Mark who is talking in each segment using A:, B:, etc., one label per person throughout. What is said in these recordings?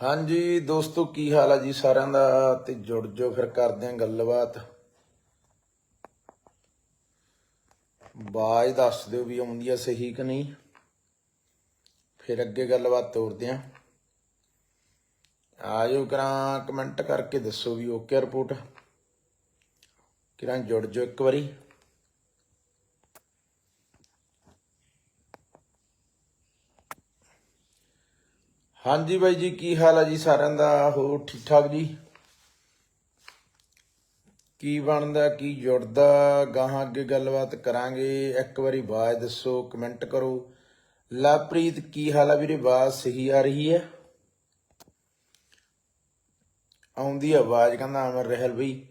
A: ਹਾਂਜੀ, ਦੋਸਤੋ, ਕੀ ਹਾਲ ਆ ਜੀ ਸਾਰਿਆਂ ਦਾ? ਤੇ ਜੁੜ ਜੋ ਫਿਰ ਕਰਦੇ ਆਂ ਗੱਲਬਾਤ। ਬਾਜ ਦੱਸ ਦਿਓ ਵੀ ਆਉਂਦੀ ਆ ਸਹੀ ਕਿ ਨਹੀਂ। ਫਿਰ ਅੱਗੇ ਗੱਲਬਾਤ ਤੋਰਦੇ ਆ ਆਜੋ ਕਰਾਂ ਕਮੈਂਟ ਕਰਕੇ ਦੱਸੋ ਵੀ ਓਕੇ ਰਿਪੋਰਟ ਕਿਰਾਂ ਜੁੜ ਜੋ ਇੱਕ ਵਾਰੀ। ਹਾਂਜੀ ਬਾਈ ਜੀ, ਕੀ ਹਾਲ ਆ ਜੀ ਸਾਰਿਆਂ ਦਾ? ਹੋ ਠੀਕ ਠਾਕ ਜੀ? ਕੀ ਬਣਦਾ, ਕੀ ਜੁੜਦਾ? ਗਾਹਾਂ ਅੱਗੇ ਗੱਲਬਾਤ ਕਰਾਂਗੇ। ਇੱਕ ਵਾਰੀ ਆਵਾਜ਼ ਦੱਸੋ, ਕਮੈਂਟ ਕਰੋ। ਲਵਪ੍ਰੀਤ, ਕੀ ਹਾਲ ਆ ਵੀਰੇ? ਆਵਾਜ਼ ਸਹੀ ਆ ਰਹੀ ਹੈ? ਆਉਂਦੀ ਆਵਾਜ਼, ਕਹਿੰਦਾ ਅਮਰ ਰਹਿਲ ਬਈ।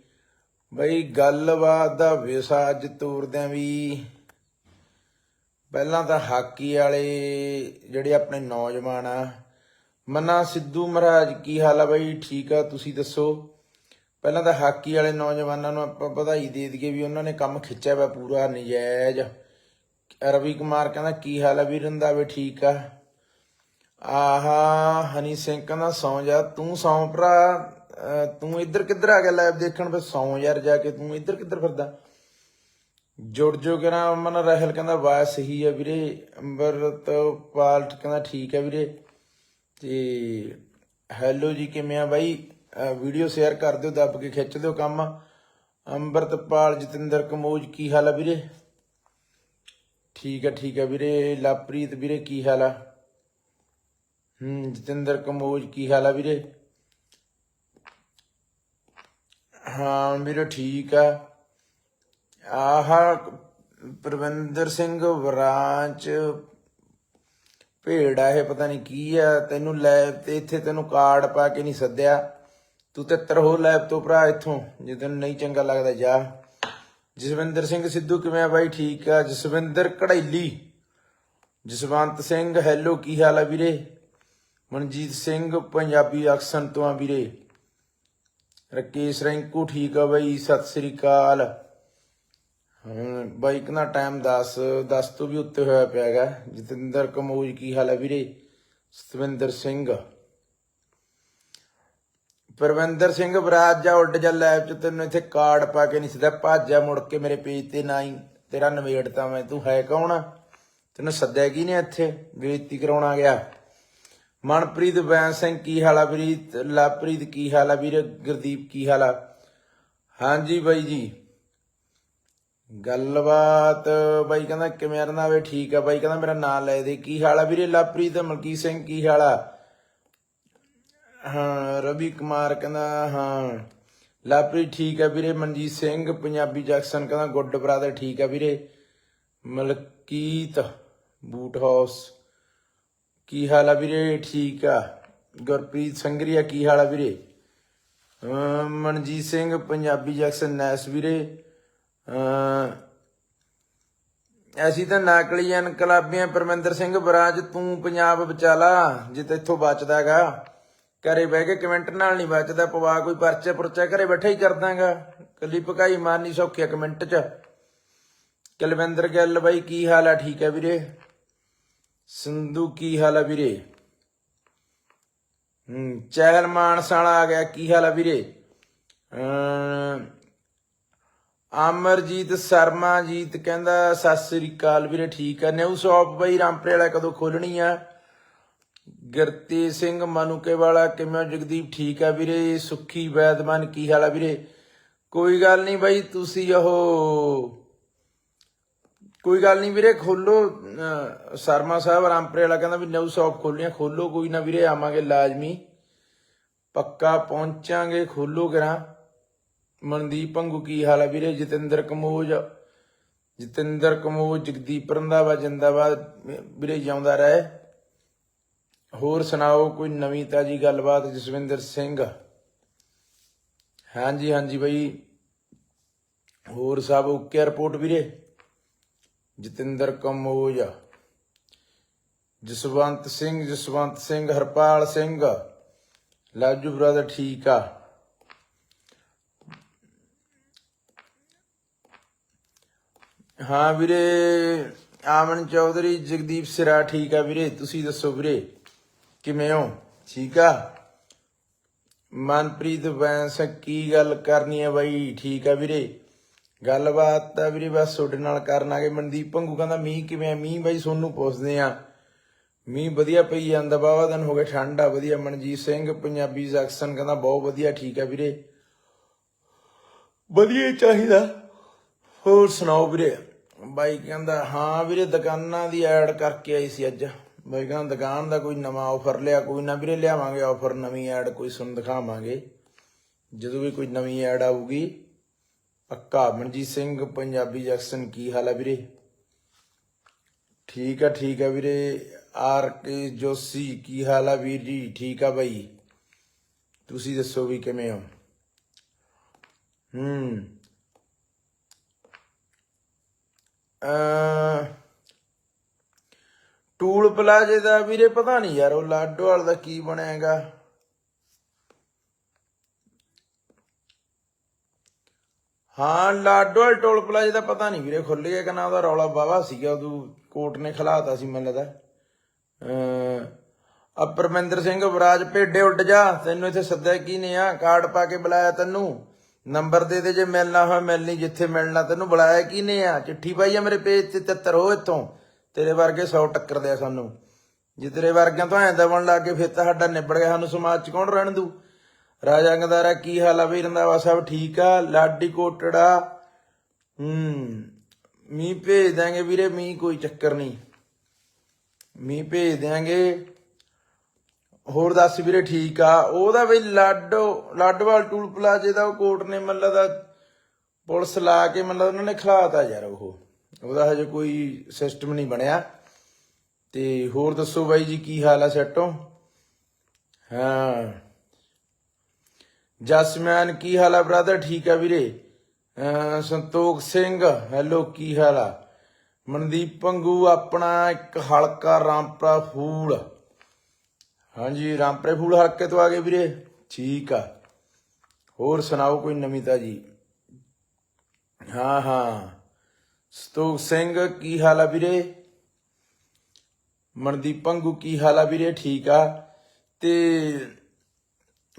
A: ਬਈ, ਗੱਲਬਾਤ ਦਾ ਵਿਸ਼ਾ ਅੱਜ ਤੋਰਦਿਆਂ ਵੀ ਪਹਿਲਾਂ ਤਾਂ ਹਾਕੀ ਵਾਲੇ ਜਿਹੜੇ ਆਪਣੇ ਨੌਜਵਾਨ ਆ ਮੰਨਾ ਸਿੱਧੂ ਮਹਾਰਾਜ, ਕੀ ਹਾਲ ਆ ਬਾਈ? ਠੀਕ ਆ, ਤੁਸੀਂ ਦੱਸੋ? ਪਹਿਲਾਂ ਤਾਂ ਹਾਕੀ ਵਾਲੇ ਨੌਜਵਾਨਾਂ ਨੂੰ ਆਪਾਂ ਵਧਾਈ ਦੇ ਦਈਏ ਵੀ ਉਹਨਾਂ ਨੇ ਕੰਮ ਖਿੱਚਿਆ ਵਾ ਪੂਰਾ ਨਜਾਇਜ਼। ਰਵੀ ਕੁਮਾਰ ਕਹਿੰਦਾ, ਕੀ ਹਾਲ ਆ ਵੀ ਰੰਦਾਵੇ ਠੀਕ ਆ। ਆਹਾ, ਹਨੀ ਸਿੰਘ ਕਹਿੰਦਾ, ਸੌਂ ਜਾ। ਤੂੰ ਸੌਂ ਭਰਾ। ਤੂੰ ਇੱਧਰ ਕਿੱਧਰ ਆ ਗਿਆ ਲਾਈਵ ਦੇਖਣ? ਫਿਰ ਸੌਂ ਯਾਰ ਜਾ ਕੇ। ਤੂੰ ਇੱਧਰ ਕਿੱਧਰ ਫਿਰਦਾ। ਜੁੜ ਜੋ ਕਰਾਂ ਮਨ ਰਹਿਲ ਕਹਿੰਦਾ ਆਵਾਜ਼ ਸਹੀ ਆ ਵੀਰੇ। ਅੰਬਰਤ ਪਾਲਟ ਕਹਿੰਦਾ, ਠੀਕ ਆ ਵੀਰੇ। ਤੇ ਹੈਲੋ ਜੀ ਕਿਵੇਂ ਆ ਬਾਈ? ਵੀਡੀਓ ਸ਼ੇਅਰ ਕਰ ਦਿਓ, ਦੱਬ ਕੇ ਖਿੱਚ ਦਿਓ ਕੰਮ। ਅੰਮ੍ਰਿਤਪਾਲ ਜਤਿੰਦਰ ਕਮੋਜ, ਕੀ ਹਾਲ ਆ ਵੀਰੇ? ਠੀਕ ਆ ਠੀਕ ਆ ਵੀਰੇ। ਲਵਪ੍ਰੀਤ ਵੀਰੇ, ਕੀ ਹਾਲ ਆ? ਹੂੰ, ਜਤਿੰਦਰ ਕਮੋਜ, ਕੀ ਹਾਲ ਆ ਵੀਰੇ? ਹਾਂ ਵੀਰੇ, ਠੀਕ ਆ। ਆਹਾ ਪ੍ਰਵਿੰਦਰ ਸਿੰਘ ਵਰਾਂਚ ਭੇੜ ਆ, ਇਹ ਪਤਾ ਨਹੀਂ ਕੀ ਆ, ਤੈਨੂੰ ਲੈਬ ਤੇ ਇੱਥੇ ਤੈਨੂੰ ਕਾਰਡ ਪਾ ਕੇ ਨਹੀਂ ਸੱਦਿਆ। ਤੂੰ ਤੇ ਹੋ ਲੈਬ ਤੋਂ ਭਰਾ ਇੱਥੋਂ, ਜੇ ਤੈਨੂੰ ਨਹੀਂ ਚੰਗਾ ਲੱਗਦਾ ਜਾ। ਜਸਵਿੰਦਰ ਸਿੰਘ ਸਿੱਧੂ ਕਿਵੇਂ ਆ ਬਾਈ? ਠੀਕ ਆ। ਜਸਵਿੰਦਰ ਕੜੈਲੀ। ਜਸਵੰਤ ਸਿੰਘ ਹੈਲੋ ਕੀ ਹਾਲ ਆ ਵੀਰੇ? ਮਨਜੀਤ ਸਿੰਘ, ਪੰਜਾਬੀ ਅਕਸਨ ਤੋਂ ਆ ਵੀਰੇ। ਰਕੇਸ਼ ਰੈਂਕੂ, ਠੀਕ ਆ ਬਾਈ। ਸਤਿ ਸ੍ਰੀ ਅਕਾਲ। ਹਾਂ ਬਾਈਕ ਕਿੰਨਾ ਟਾਈਮ 10 10 ਤੋਂ ਵੀ ਉੱਤੇ ਹੋਇਆ ਪਿਆ ਹੈਗਾ ਜਤਿੰਦਰ ਕਮੋਜ ਕੀ ਹਾਲ ਹੈ ਵੀਰੇ? ਸਤਵਿੰਦਰ ਸਿੰਘ। ਪਰਵਿੰਦਰ ਸਿੰਘ ਬਰਾਜ ਜਾ ਉੱਡ ਜਾ ਲੈਬ ਚ, ਤੈਨੂੰ ਇੱਥੇ ਕਾਰਡ ਪਾ ਕੇ ਨਹੀਂ ਸਿੱਧਾ ਭੱਜ ਮੁੜ ਕੇ ਮੇਰੇ ਪੇਜ ਤੇ ਨਾ ਹੀ ਤੇਰਾ ਨਵੇੜਤਾ ਮੈਂ। ਤੂੰ ਹੈ ਕੌਣ? ਤੈਨੂੰ ਸੱਦਿਆ ਕੀ ਨੇ ਇੱਥੇ? ਬੇਇੱਜ਼ਤੀ ਕਰਾਉਣਾ ਗਿਆ। ਮਨਪ੍ਰੀਤ ਬੈਨ ਸਿੰਘ ਕੀ ਹਾਲ ਆ ਵੀਰ? ਲਵਪ੍ਰੀਤ ਕੀ ਹਾਲ ਆ ਵੀਰੇ? ਗੁਰਦੀਪ ਕੀ ਹਾਲ ਆ? ਹਾਂਜੀ ਬਾਈ ਜੀ। ਗੱਲਬਾਤ, ਬਾਈ ਕਹਿੰਦਾ ਕਿਵੇਂ ਰਹਿੰਦਾ ਵੇ ਠੀਕ ਆ ਬਾਈ, ਕਹਿੰਦਾ ਮੇਰਾ ਨਾਂ ਲੈ ਦੇ। ਕੀ ਹਾਲ ਆ ਵੀਰੇ? ਲਵਪ੍ਰੀਤ ਮਲਕੀ ਸਿੰਘ, ਕੀ ਹਾਲ ਆ? ਹਾਂ, ਰਵੀ ਕੁਮਾਰ ਕਹਿੰਦਾ, ਹਾਂ। ਲਵਪ੍ਰੀਤ, ਠੀਕ ਆ ਵੀਰੇ। ਮਨਜੀਤ ਸਿੰਘ, ਪੰਜਾਬੀ ਜੈਕਸਨ ਕਹਿੰਦਾ, ਗੁੱਡ ਬ੍ਰਦਰ, ਠੀਕ ਆ ਵੀਰੇ। Malkit, boot house. ਕੀ ਹਾਲ ਆ ਵੀਰੇ? ਠੀਕ ਆ। ਗੁਰਪ੍ਰੀਤ ਸੰਗਰੀਆ, ਕੀ ਹਾਲ ਆ ਵੀਰੇ? ਮਨਜੀਤ ਸਿੰਘ, ਪੰਜਾਬੀ ਜੈਕਸਨ, ਨੈਸ ਵੀਰੇ। ਐਸੀ ਤਾਂ ਨਕਲੀ ਇਨਕਲਾਬੀਆਂ ਪਰਮਿੰਦਰ ਸਿੰਘ ਬਰਾਜ, ਤੂੰ ਪੰਜਾਬ ਵਿਚਾਲਾ ਲਾ ਜੇ ਤੇਥੋਂ ਬਚਦਾ ਹੈਗਾ ਘਰੇ ਬਹਿ ਕੇ ਕਮੈਂਟ ਨਾਲ ਨਹੀਂ ਬਚਦਾ, ਪਵਾ ਕੋਈ ਪਰਚਾ ਪੁਰਚਾ, ਘਰੇ ਬੈਠਾ ਹੀ ਕਰਦਾਗਾ ਕੱਲੀ ਪਕਾਈ ਮਾਰਨੀ ਸੌਖਿਆ ਕਮੈਂਟ 'ਚ। ਕੁਲਵਿੰਦਰ ਗੱਲ, ਬਾਈ, ਕੀ ਹਾਲ ਆ? ਠੀਕ ਹੈ ਵੀਰੇ? ਸੰਧੂ, ਕੀ ਹਾਲ ਆ ਵੀਰੇ? ਹੂੰ ਚਹਿਲ ਮਾਨਸਾਲਾ ਆ ਗਿਆ, ਕੀ ਹਾਲ ਆ ਵੀਰੇ? ਅਮ ਅਮਰਜੀਤ ਸ਼ਰਮਾ ਜੀਤ ਕਹਿੰਦਾ, ਸਤਿ ਸ੍ਰੀ ਅਕਾਲ ਵੀਰੇ, ਠੀਕ ਆ? ਨਿਊ ਸ਼ਾਪ ਬਈ, ਰਾਮਪੁਰੇ ਵਾਲਾ ਕਦੋਂ ਖੋਲਣੀ ਆ? ਗੁਰਤੇ ਸਿੰਘ ਮਨੂਕੇ ਵਾਲਾ ਕਿਵੇਂ, ਜਗਦੀਪ ਠੀਕ ਆ ਵੀਰੇ? ਸੁੱਖੀ ਵੈਦਮਨ, ਕੀ ਹਾਲ ਆ ਵੀਰੇ? ਕੋਈ ਗੱਲ ਨਹੀਂ ਬਾਈ, ਤੁਸੀਂ ਉਹ ਕੋਈ ਗੱਲ ਨਹੀਂ ਵੀਰੇ ਖੋਲੋ ਅਹ ਸ਼ਰਮਾ ਸਾਹਿਬ ਰਾਮਪੁਰੇ ਵਾਲਾ ਕਹਿੰਦਾ ਵੀ ਨਿਊ ਸ਼ਾਪ ਖੋਲੀਆਂ ਖੋਲੋ ਕੋਈ ਨਾ ਵੀਰੇ, ਆਵਾਂਗੇ ਲਾਜ਼ਮੀ। ਪੱਕਾ ਪਹੁੰਚਾਂਗੇ ਖੋਲੋ ਕਰਾਂ ਮਨਦੀਪ ਪੰਗੂ ਕੀ ਹਾਲ ਹੈ ਵੀਰੇ? ਜਤਿੰਦਰ ਕਮੋਜ। ਜਤਿੰਦਰ ਕਮੋਜ, ਜਗਦੀਪ ਰੰਦਾਵਾ ਜਿੰਦਾਬਾਦ। ਵੀਰੇ, ਜਿਉਂਦਾ ਰਹੇ। ਹੋਰ ਸੁਣਾਓ, ਕੋਈ ਨਵੀਂ ਤਾਜੀ ਗੱਲਬਾਤ? ਜਸਵਿੰਦਰ ਸਿੰਘ। ਹਾਂਜੀ ਹਾਂਜੀ ਬਈ। ਹੋਰ ਸਭ ਓਕੇ ਰਿਪੋਰਟ ਵੀਰੇ? ਜਤਿੰਦਰ ਕਮੋਜ। ਜਸਵੰਤ ਸਿੰਘ ਜਸਵੰਤ ਸਿੰਘ, ਹਰਪਾਲ ਸਿੰਘ। ਲਾਜੂ ਬ੍ਰਦਰ ਠੀਕ ਆ। ਹਾਂ ਵੀਰੇ, ਆਮਨ ਚੌਧਰੀ ਜਗਦੀਪ ਸਿਰਾ ਠੀਕ ਆ ਵੀਰੇ, ਤੁਸੀਂ ਦੱਸੋ ਵੀਰੇ, ਕਿਵੇਂ ਹੋ? ਠੀਕ ਆ? ਮਨਪ੍ਰੀਤ ਵੈਂਸ, ਕੀ ਗੱਲ ਕਰਨੀ ਹੈ ਬਾਈ? ਠੀਕ ਆ ਵੀਰੇ। ਗੱਲਬਾਤ ਤਾਂ ਵੀਰੇ ਬਸ ਤੁਹਾਡੇ ਨਾਲ ਕਰਨ ਆ ਗਏ। ਮਨਦੀਪ ਭੰਗੂ ਕਹਿੰਦਾ, ਮੀਂਹ ਕਿਵੇਂ ਆ? ਮੀਂਹ ਬਾਈ ਸੋਨੂੰ ਪੁੱਛਦੇ ਆ। ਮੀਂਹ ਵਧੀਆ ਪਈ ਜਾਂਦਾ ਬਾਵਾ ਦਿਨ ਹੋ ਗਏ, ਠੰਡ ਆ ਵਧੀਆ। ਮਨਜੀਤ ਸਿੰਘ, ਪੰਜਾਬੀ ਜੈਕਸਨ ਕਹਿੰਦਾ, ਬਹੁਤ ਵਧੀਆ, ਠੀਕ ਆ ਵੀਰੇ। ਵਧੀਆ ਚਾਹੀਦਾ। ਹੋਰ ਸੁਣਾਓ ਵੀਰੇ? ਬਾਈ ਕਹਿੰਦਾ, ਹਾਂ ਵੀਰੇ, ਦੁਕਾਨਾਂ ਦੀ ਐਡ ਕਰਕੇ ਆਈ ਸੀ ਅੱਜ। ਬਾਈ ਕਹਿੰਦਾ, ਦੁਕਾਨ ਦਾ ਕੋਈ ਨਵਾਂ ਆਫਰ ਲਿਆ, ਕੋਈ ਨਾ ਵੀਰੇ, ਲਿਆਵਾਂਗੇ ਆਫਰ ਨਵੀਂ ਐਡ, ਕੋਈ ਸੁਣ ਦਿਖਾਵਾਂਗੇ। ਜਦੋਂ ਵੀ ਕੋਈ ਨਵੀਂ ਐਡ ਆਊਗੀ, ਪੱਕਾ ਮਨਜੀਤ ਸਿੰਘ, ਪੰਜਾਬੀ ਜੈਕਸਨ, ਕੀ ਹਾਲ ਹੈ ਵੀਰੇ? ਠੀਕ ਆ ਠੀਕ ਆ ਵੀਰੇ। ਆਰ ਕੇ ਜੋਸ਼ੀ, ਕੀ ਹਾਲ ਆ ਵੀਰ ਜੀ? ਠੀਕ ਆ ਬਾਈ। ਤੁਸੀਂ ਦੱਸੋ ਵੀ ਕਿਵੇਂ ਹੋ? ਹੂੰ ਅ ਟੂਲ ਪਲਾਜੇ ਦਾ ਵੀਰੇ ਪਤਾ ਨਹੀਂ ਯਾਰ, ਉਹ ਲਾਡੋਵਾਲ ਦਾ ਕੀ ਬਣੇਗਾ ਹਾਂ ਲਾਡੋਵਾਲ ਟੋਲ ਪਲਾਜੇ ਦਾ ਪਤਾ ਨਹੀਂ ਵੀਰੇ ਖੁੱਲ ਗਿਆ ਕਿ ਨਾ, ਉਹਦਾ ਰੌਲਾ ਬਾਵਾ ਸੀਗਾ, ਉਦੋਂ ਕੋਰਟ ਨੇ ਖਿਲਾਤਾ ਸੀ ਮੈਨੂੰ ਲੱਗਦਾ। ਅ ਪਰਮਿੰਦਰ ਸਿੰਘ ਬਰਾਜ ਭੇਡੇ ਉੱਡ ਜਾ, ਤੈਨੂੰ ਇੱਥੇ ਸੱਦਿਆ ਕੀ ਨੇ ਆ? ਕਾਰਡ ਪਾ ਕੇ ਬੁਲਾਇਆ ਤੈਨੂੰ। ਨੰਬਰ ਦੇ ਦੇ ਜੇ ਮਿਲਣਾ ਹੋਇਆ, ਮਿਲਣੀ ਜਿੱਥੇ ਮਿਲਣਾ, ਤੈਨੂੰ ਬੁਲਾਇਆ ਕੀ ਨੇ ਆ? ਚਿੱਠੀ ਪਾਈ ਆ ਮੇਰੇ ਪੇਜ ਤੇ ਤਿੱਤਰ ਹੋ ਇੱਥੋਂ। ਤੇਰੇ ਵਰਗੇ 100 ਟੱਕਰਦੇ ਆ ਸਾਨੂੰ। ਜੇ ਤੇਰੇ ਵਰਗਿਆਂ ਤੋਂ ਐਂ ਦਬਣ ਲੱਗ ਕੇ ਫਿਰ ਤਾਂ ਸਾਡਾ ਨਿਬੜ ਗਿਆ। ਸਾਨੂੰ ਸਮਾਜ ਚ ਕੌਣ ਰਹਿਣ ਦੂ ਰਾਜਾ ਗੰਦਾਰਾ ਕੀ ਹਾਲ ਆ ਵੀ ਰੰਦਾਵਾ ਸਾਹਿਬ ਠੀਕ ਆ? ਲਾਡੀ ਕੋਟੜਾ? ਹੂੰ, ਮੀਂਹ ਭੇਜ ਦਾਂਗੇ ਵੀਰੇ, ਮੀਂਹ ਕੋਈ ਚੱਕਰ ਨਹੀਂ। ਮੀਂਹ ਭੇਜ ਦਿਆਂਗੇ। ਹੋਰ ਦੱਸ ਵੀਰੇ, ਠੀਕ ਆ। ਉਹਦਾ ਬਈ ਲਾਡੋ, ਲਾਡਵਾਲ ਟੂਲ ਪਲਾਜੇ ਦਾ ਉਹ ਕੋਰਟ ਨੇ ਮਤਲਬ ਦਾ ਪੁਲਿਸ ਲਾ ਕੇ ਮਤਲਬ ਉਹਨਾਂ ਨੇ ਖਿਲਾਤਾ ਯਾਰ ਉਹ। ਉਹਦਾ ਹਜੇ ਕੋਈ ਸਿਸਟਮ ਨਹੀਂ ਬਣਿਆ। ਤੇ ਹੋਰ ਦੱਸੋ ਬਾਈ ਜੀ, ਕੀ ਹਾਲ ਆ ਸੈਟੋ ਹਾਂ। ਜਸਮੈਨ, ਕੀ ਹਾਲ ਆ ਬ੍ਰਦਰ ਠੀਕ ਆ ਵੀਰੇ। ਸੰਤੋਖ ਸਿੰਘ ਹੈਲੋ ਕੀ ਹਾਲ ਆ? ਮਨਦੀਪ ਪੰਗੂ, ਆਪਣਾ ਇੱਕ ਹਲਕਾ ਰਾਮਪਰਾ ਫੂਲ। ਹਾਂਜੀ ਰਾਮਪਰੇ ਫੂਲ ਹਲਕੇ ਤੋਂ ਆ ਗਏ ਵੀਰੇ। ਠੀਕ ਆ। ਹੋਰ ਸੁਣਾਓ ਕੋਈ ਨਵੀਂ ਤਾਜੀ ਹਾਂ ਹਾਂ। ਸਤੋਖ ਸਿੰਘ, ਕੀ ਹਾਲ ਆ ਵੀਰੇ? ਮਨਦੀਪ ਪੰਗੂ, ਕੀ ਹਾਲ ਆ ਵੀਰੇ? ਠੀਕ ਆ। ਤੇ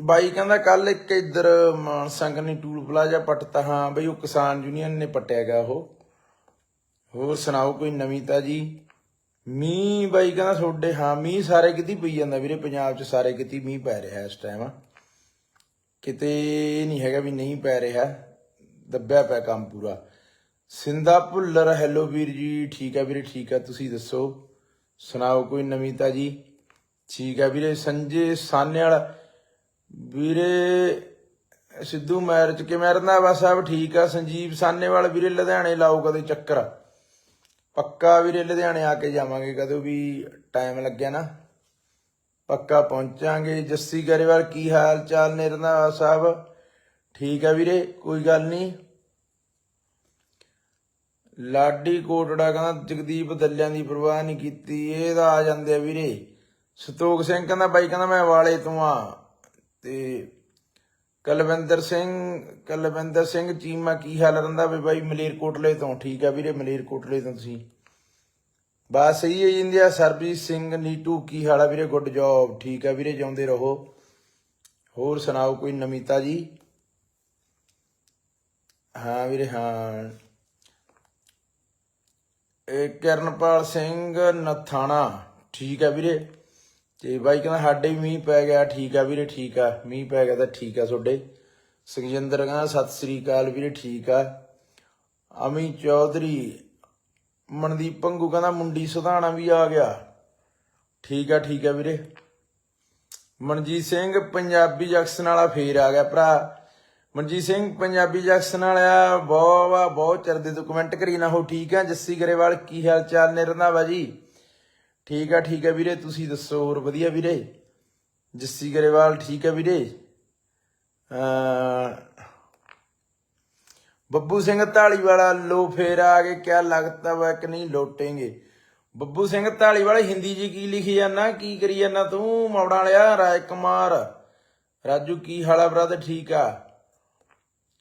A: ਬਾਈ ਕਹਿੰਦਾ ਕੱਲ ਇੱਕ ਇੱਧਰ ਮਾਨਸਾ ਕੰਨੀ ਟੂਲ ਪਲਾਜ਼ਾ ਪੱਟਤਾ। ਹਾਂ, ਬਈ ਉਹ ਕਿਸਾਨ ਯੂਨੀਅਨ ਨੇ ਪੱਟਿਆਗਾ ਉਹ। ਹੋਰ ਸੁਣਾਓ ਕੋਈ ਨਵੀਂ ਤਾਜੀ ਮੀਂਹ ਬਾਈ ਕਹਿੰਦਾ ਤੁਹਾਡੇ, ਹਾਂ, ਮੀਂਹ ਸਾਰੇ ਕਿਤੇ ਪਈ ਜਾਂਦਾ ਵੀਰੇ, ਪੰਜਾਬ 'ਚ ਸਾਰੇ ਕਿਤੇ ਮੀਂਹ ਪੈ ਰਿਹਾ ਇਸ ਟਾਈਮ ਕਿਤੇ ਨਹੀਂ ਹੈਗਾ ਵੀ ਨਹੀਂ ਪੈ ਰਿਹਾ, ਦੱਬਿਆ ਪਿਆ ਕੰਮ ਪੂਰਾ। ਸਿੰਦਾ ਭੁੱਲਰ ਹੈਲੋ ਵੀਰ ਜੀ, ਠੀਕ ਆ ਵੀਰੇ, ਠੀਕ ਆ, ਤੁਸੀਂ ਦੱਸੋ? ਸੁਣਾਓ ਕੋਈ ਨਵੀਤਾ ਜੀ? ਠੀਕ ਆ ਵੀਰੇ, ਸੰਜੇ ਸਾਨੇਵਾਲਾ ਵੀਰੇ, ਸਿੱਧੂ ਮੈਰਿਜ ਕਿਵੇਂ ਰਹਿੰਦਾ ਬਸ ਸਾਹਿਬ ਠੀਕ ਆ, ਸੰਜੀਵ ਸਾਨੇਵਾਲ ਵੀਰੇ, ਲੁਧਿਆਣੇ ਲਾਓ ਕਦੇ ਚੱਕਰ। ਪੱਕਾ ਵੀਰੇ ਲੁਧਿਆਣੇ ਆ ਕੇ ਜਾਵਾਂਗੇ ਕਦੋਂ ਵੀ ਟਾਈਮ ਲੱਗਿਆ ਨਾ। ਪੱਕਾ ਪਹੁੰਚਾਂਗੇ। ਜੱਸੀ ਗਰੇਵਾਲ ਕੀ ਹਾਲ ਚਾਲ ਨੇ ਰੰਧਾਵਾ ਸਾਹਿਬ? ਠੀਕ ਆ ਵੀਰੇ, ਕੋਈ ਗੱਲ ਨਹੀਂ। ਲਾਡੀ ਕੋਟੜਾ ਕਹਿੰਦਾ, ਜਗਦੀਪ ਦੱਲਿਆਂ ਦੀ ਪਰਵਾਹ ਨਹੀਂ ਕੀਤੀ, ਇਹ ਤਾਂ ਆ ਜਾਂਦੇ ਆ ਵੀਰੇ। ਸਤੋਖ ਸਿੰਘ ਕਹਿੰਦਾ, ਬਾਈ ਕਹਿੰਦਾ, ਮੈਂ ਵਾਲੇ ਤੋਂ ਆ। ਤੇ ਕਲਵਿੰਦਰ ਸਿੰਘ ਕਲਵਿੰਦਰ ਸਿੰਘ ਚੀਮਾ ਕੀ ਹਾਲ ਰਹਿੰਦਾ ਵੀ ਬਾਈ ਮਲੇਰਕੋਟਲੇ ਤੋਂ? ਠੀਕ ਆ ਵੀਰੇ, ਮਲੇਰਕੋਟਲੇ ਤੋਂ ਤੁਸੀਂ। ਬਸ ਸਹੀ ਹੈ ਇੰਡੀਆ, ਸਰਬਜੀਤ ਸਿੰਘ, ਨੀਟੂ, ਕੀ ਹਾਲ ਆ ਵੀਰੇ? ਗੁੱਡ ਜੌਬ ਠੀਕ ਆ ਵੀਰੇ, ਜਿਉਂਦੇ ਰਹੋ। ਹੋਰ ਸੁਣਾਓ ਕੋਈ ਨਮੀਤਾ ਜੀ? ਹਾਂ ਵੀਰੇ, ਹਾਂ। ਇਹ ਕਿਰਨਪਾਲ ਸਿੰਘ ਨਥਾਣਾ। ਠੀਕ ਆ ਵੀਰੇ। ਤੇ ਬਾਈ ਕਹਿੰਦਾ ਸਾਡੇ ਵੀ ਮੀਂਹ ਪੈ ਗਿਆ, ਠੀਕ ਆ ਵੀਰੇ, ਠੀਕ ਆ। ਮੀਂਹ ਪੈ ਗਿਆ ਤਾਂ ਠੀਕ ਆ ਤੁਹਾਡੇ। ਸੁਖਜਿੰਦਰ ਕਹਿੰਦਾ, ਸਤਿ ਸ੍ਰੀ ਅਕਾਲ ਵੀਰੇ, ਠੀਕ ਆ। ਅਮੀ ਚੌਧਰੀ, ਮਨਦੀਪ ਪੰਗੂ ਕਹਿੰਦਾ, ਮੁੰਡੀ ਸੁਧਾਣਾ ਵੀ ਆ ਗਿਆ। ਠੀਕ ਆ ਠੀਕ ਆ ਵੀਰੇ। ਮਨਜੀਤ ਸਿੰਘ, ਪੰਜਾਬੀ ਜੈਕਸਨ ਵਾਲਾ ਫੇਰ ਆ ਗਿਆ ਭਰਾ। ਮਨਜੀਤ ਸਿੰਘ, ਪੰਜਾਬੀ ਜੈਕਸਨ ਵਾਲਾ ਬਹੁਤ ਵਾ, ਬਹੁਤ ਚਿਰ ਦੇ ਤੋਂ ਕਮੈਂਟ ਕਰੀ ਨਾ ਹੋ, ਠੀਕ ਆ। ਜੱਸੀ ਗਰੇਵਾਲ, ਕੀ ਹਾਲ ਚਾਲ ਨੇ ਰੰਧਾਵਾ ਜੀ? ਠੀਕ ਆ ਠੀਕ ਆ ਵੀਰੇ, ਤੁਸੀਂ ਦੱਸੋ ਹੋਰ ਵਧੀਆ ਵੀਰੇ? ਜੱਸੀ ਗਰੇਵਾਲ, ਠੀਕ ਆ ਵੀਰੇ? ਅ ਬੱਬੂ ਸਿੰਘ ਢਾਲੀਵਾਲਾ ਲੋ ਫੇਰ ਆ ਕੇ ਕਿਆ ਲੱਗਦਾ ਵਾ ਕਿ ਨਹੀਂ ਲੋਟेंगे ਬੱਬੂ ਸਿੰਘ ਢਾਲੀਵਾਲਾ ਹਿੰਦੀ ਜੀ ਕੀ ਲਿਖੀ ਜਾਂਦਾ? ਕੀ ਕਰੀ ਜਾਂਦਾ ਤੂੰ, ਮੌੜਾਂ ਵਾਲਿਆ? ਰਾਜ ਕੁਮਾਰ। ਰਾਜੂ, ਕੀ ਹਾਲਾ ਬ੍ਰਦਰ ਠੀਕ ਆ।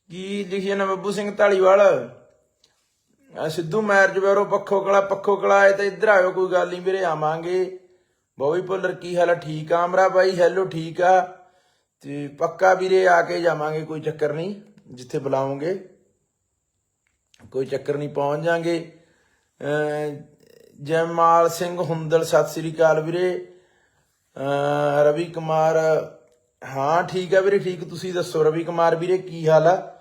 A: ਕੀ ਲਿਖੀ ਜਾਂਦਾ ਬੱਬੂ ਸਿੰਘ ਢਾਲੀਵਾਲ ਆ ਸਿੱਧੂ ਮੈਰਜ ਬੈਰੋ ਪੱਖੋ ਕਲਾ ਪੱਖੋ ਕਲਾ ਆਏ ਤਾਂ ਇੱਧਰ ਆਇਓ, ਕੋਈ ਗੱਲ ਨਹੀਂ ਵੀਰੇ, ਆਵਾਂਗੇ। ਬੋਵੀ ਪੁੱਲਰ ਕੀ ਹਾਲ ਆ? ਠੀਕ ਆ? ਅਮਰਾ ਬਾਈ ਹੈਲੋ ਠੀਕ ਆ? ਤੇ ਪੱਕਾ ਵੀਰੇ, ਆ ਕੇ ਜਾਵਾਂਗੇ, ਕੋਈ ਚੱਕਰ ਨਹੀਂ ਜਿੱਥੇ ਬੁਲਾਉਂਗੇ ਕੋਈ ਚੱਕਰ ਨਹੀਂ ਪਹੁੰਚ ਜਾਾਂਗੇ। ਜੈਮਾਲ ਸਿੰਘ ਹੁੰਦਲ, ਸਤਿ ਸ੍ਰੀ ਅਕਾਲ ਵੀਰੇ। ਰਵੀ ਕੁਮਾਰ, ਹਾਂ, ਠੀਕ ਆ ਵੀਰੇ, ਠੀਕ, ਤੁਸੀਂ ਦੱਸੋ ਰਵੀ ਕੁਮਾਰ ਵੀਰੇ, ਕੀ ਹਾਲ ਆ?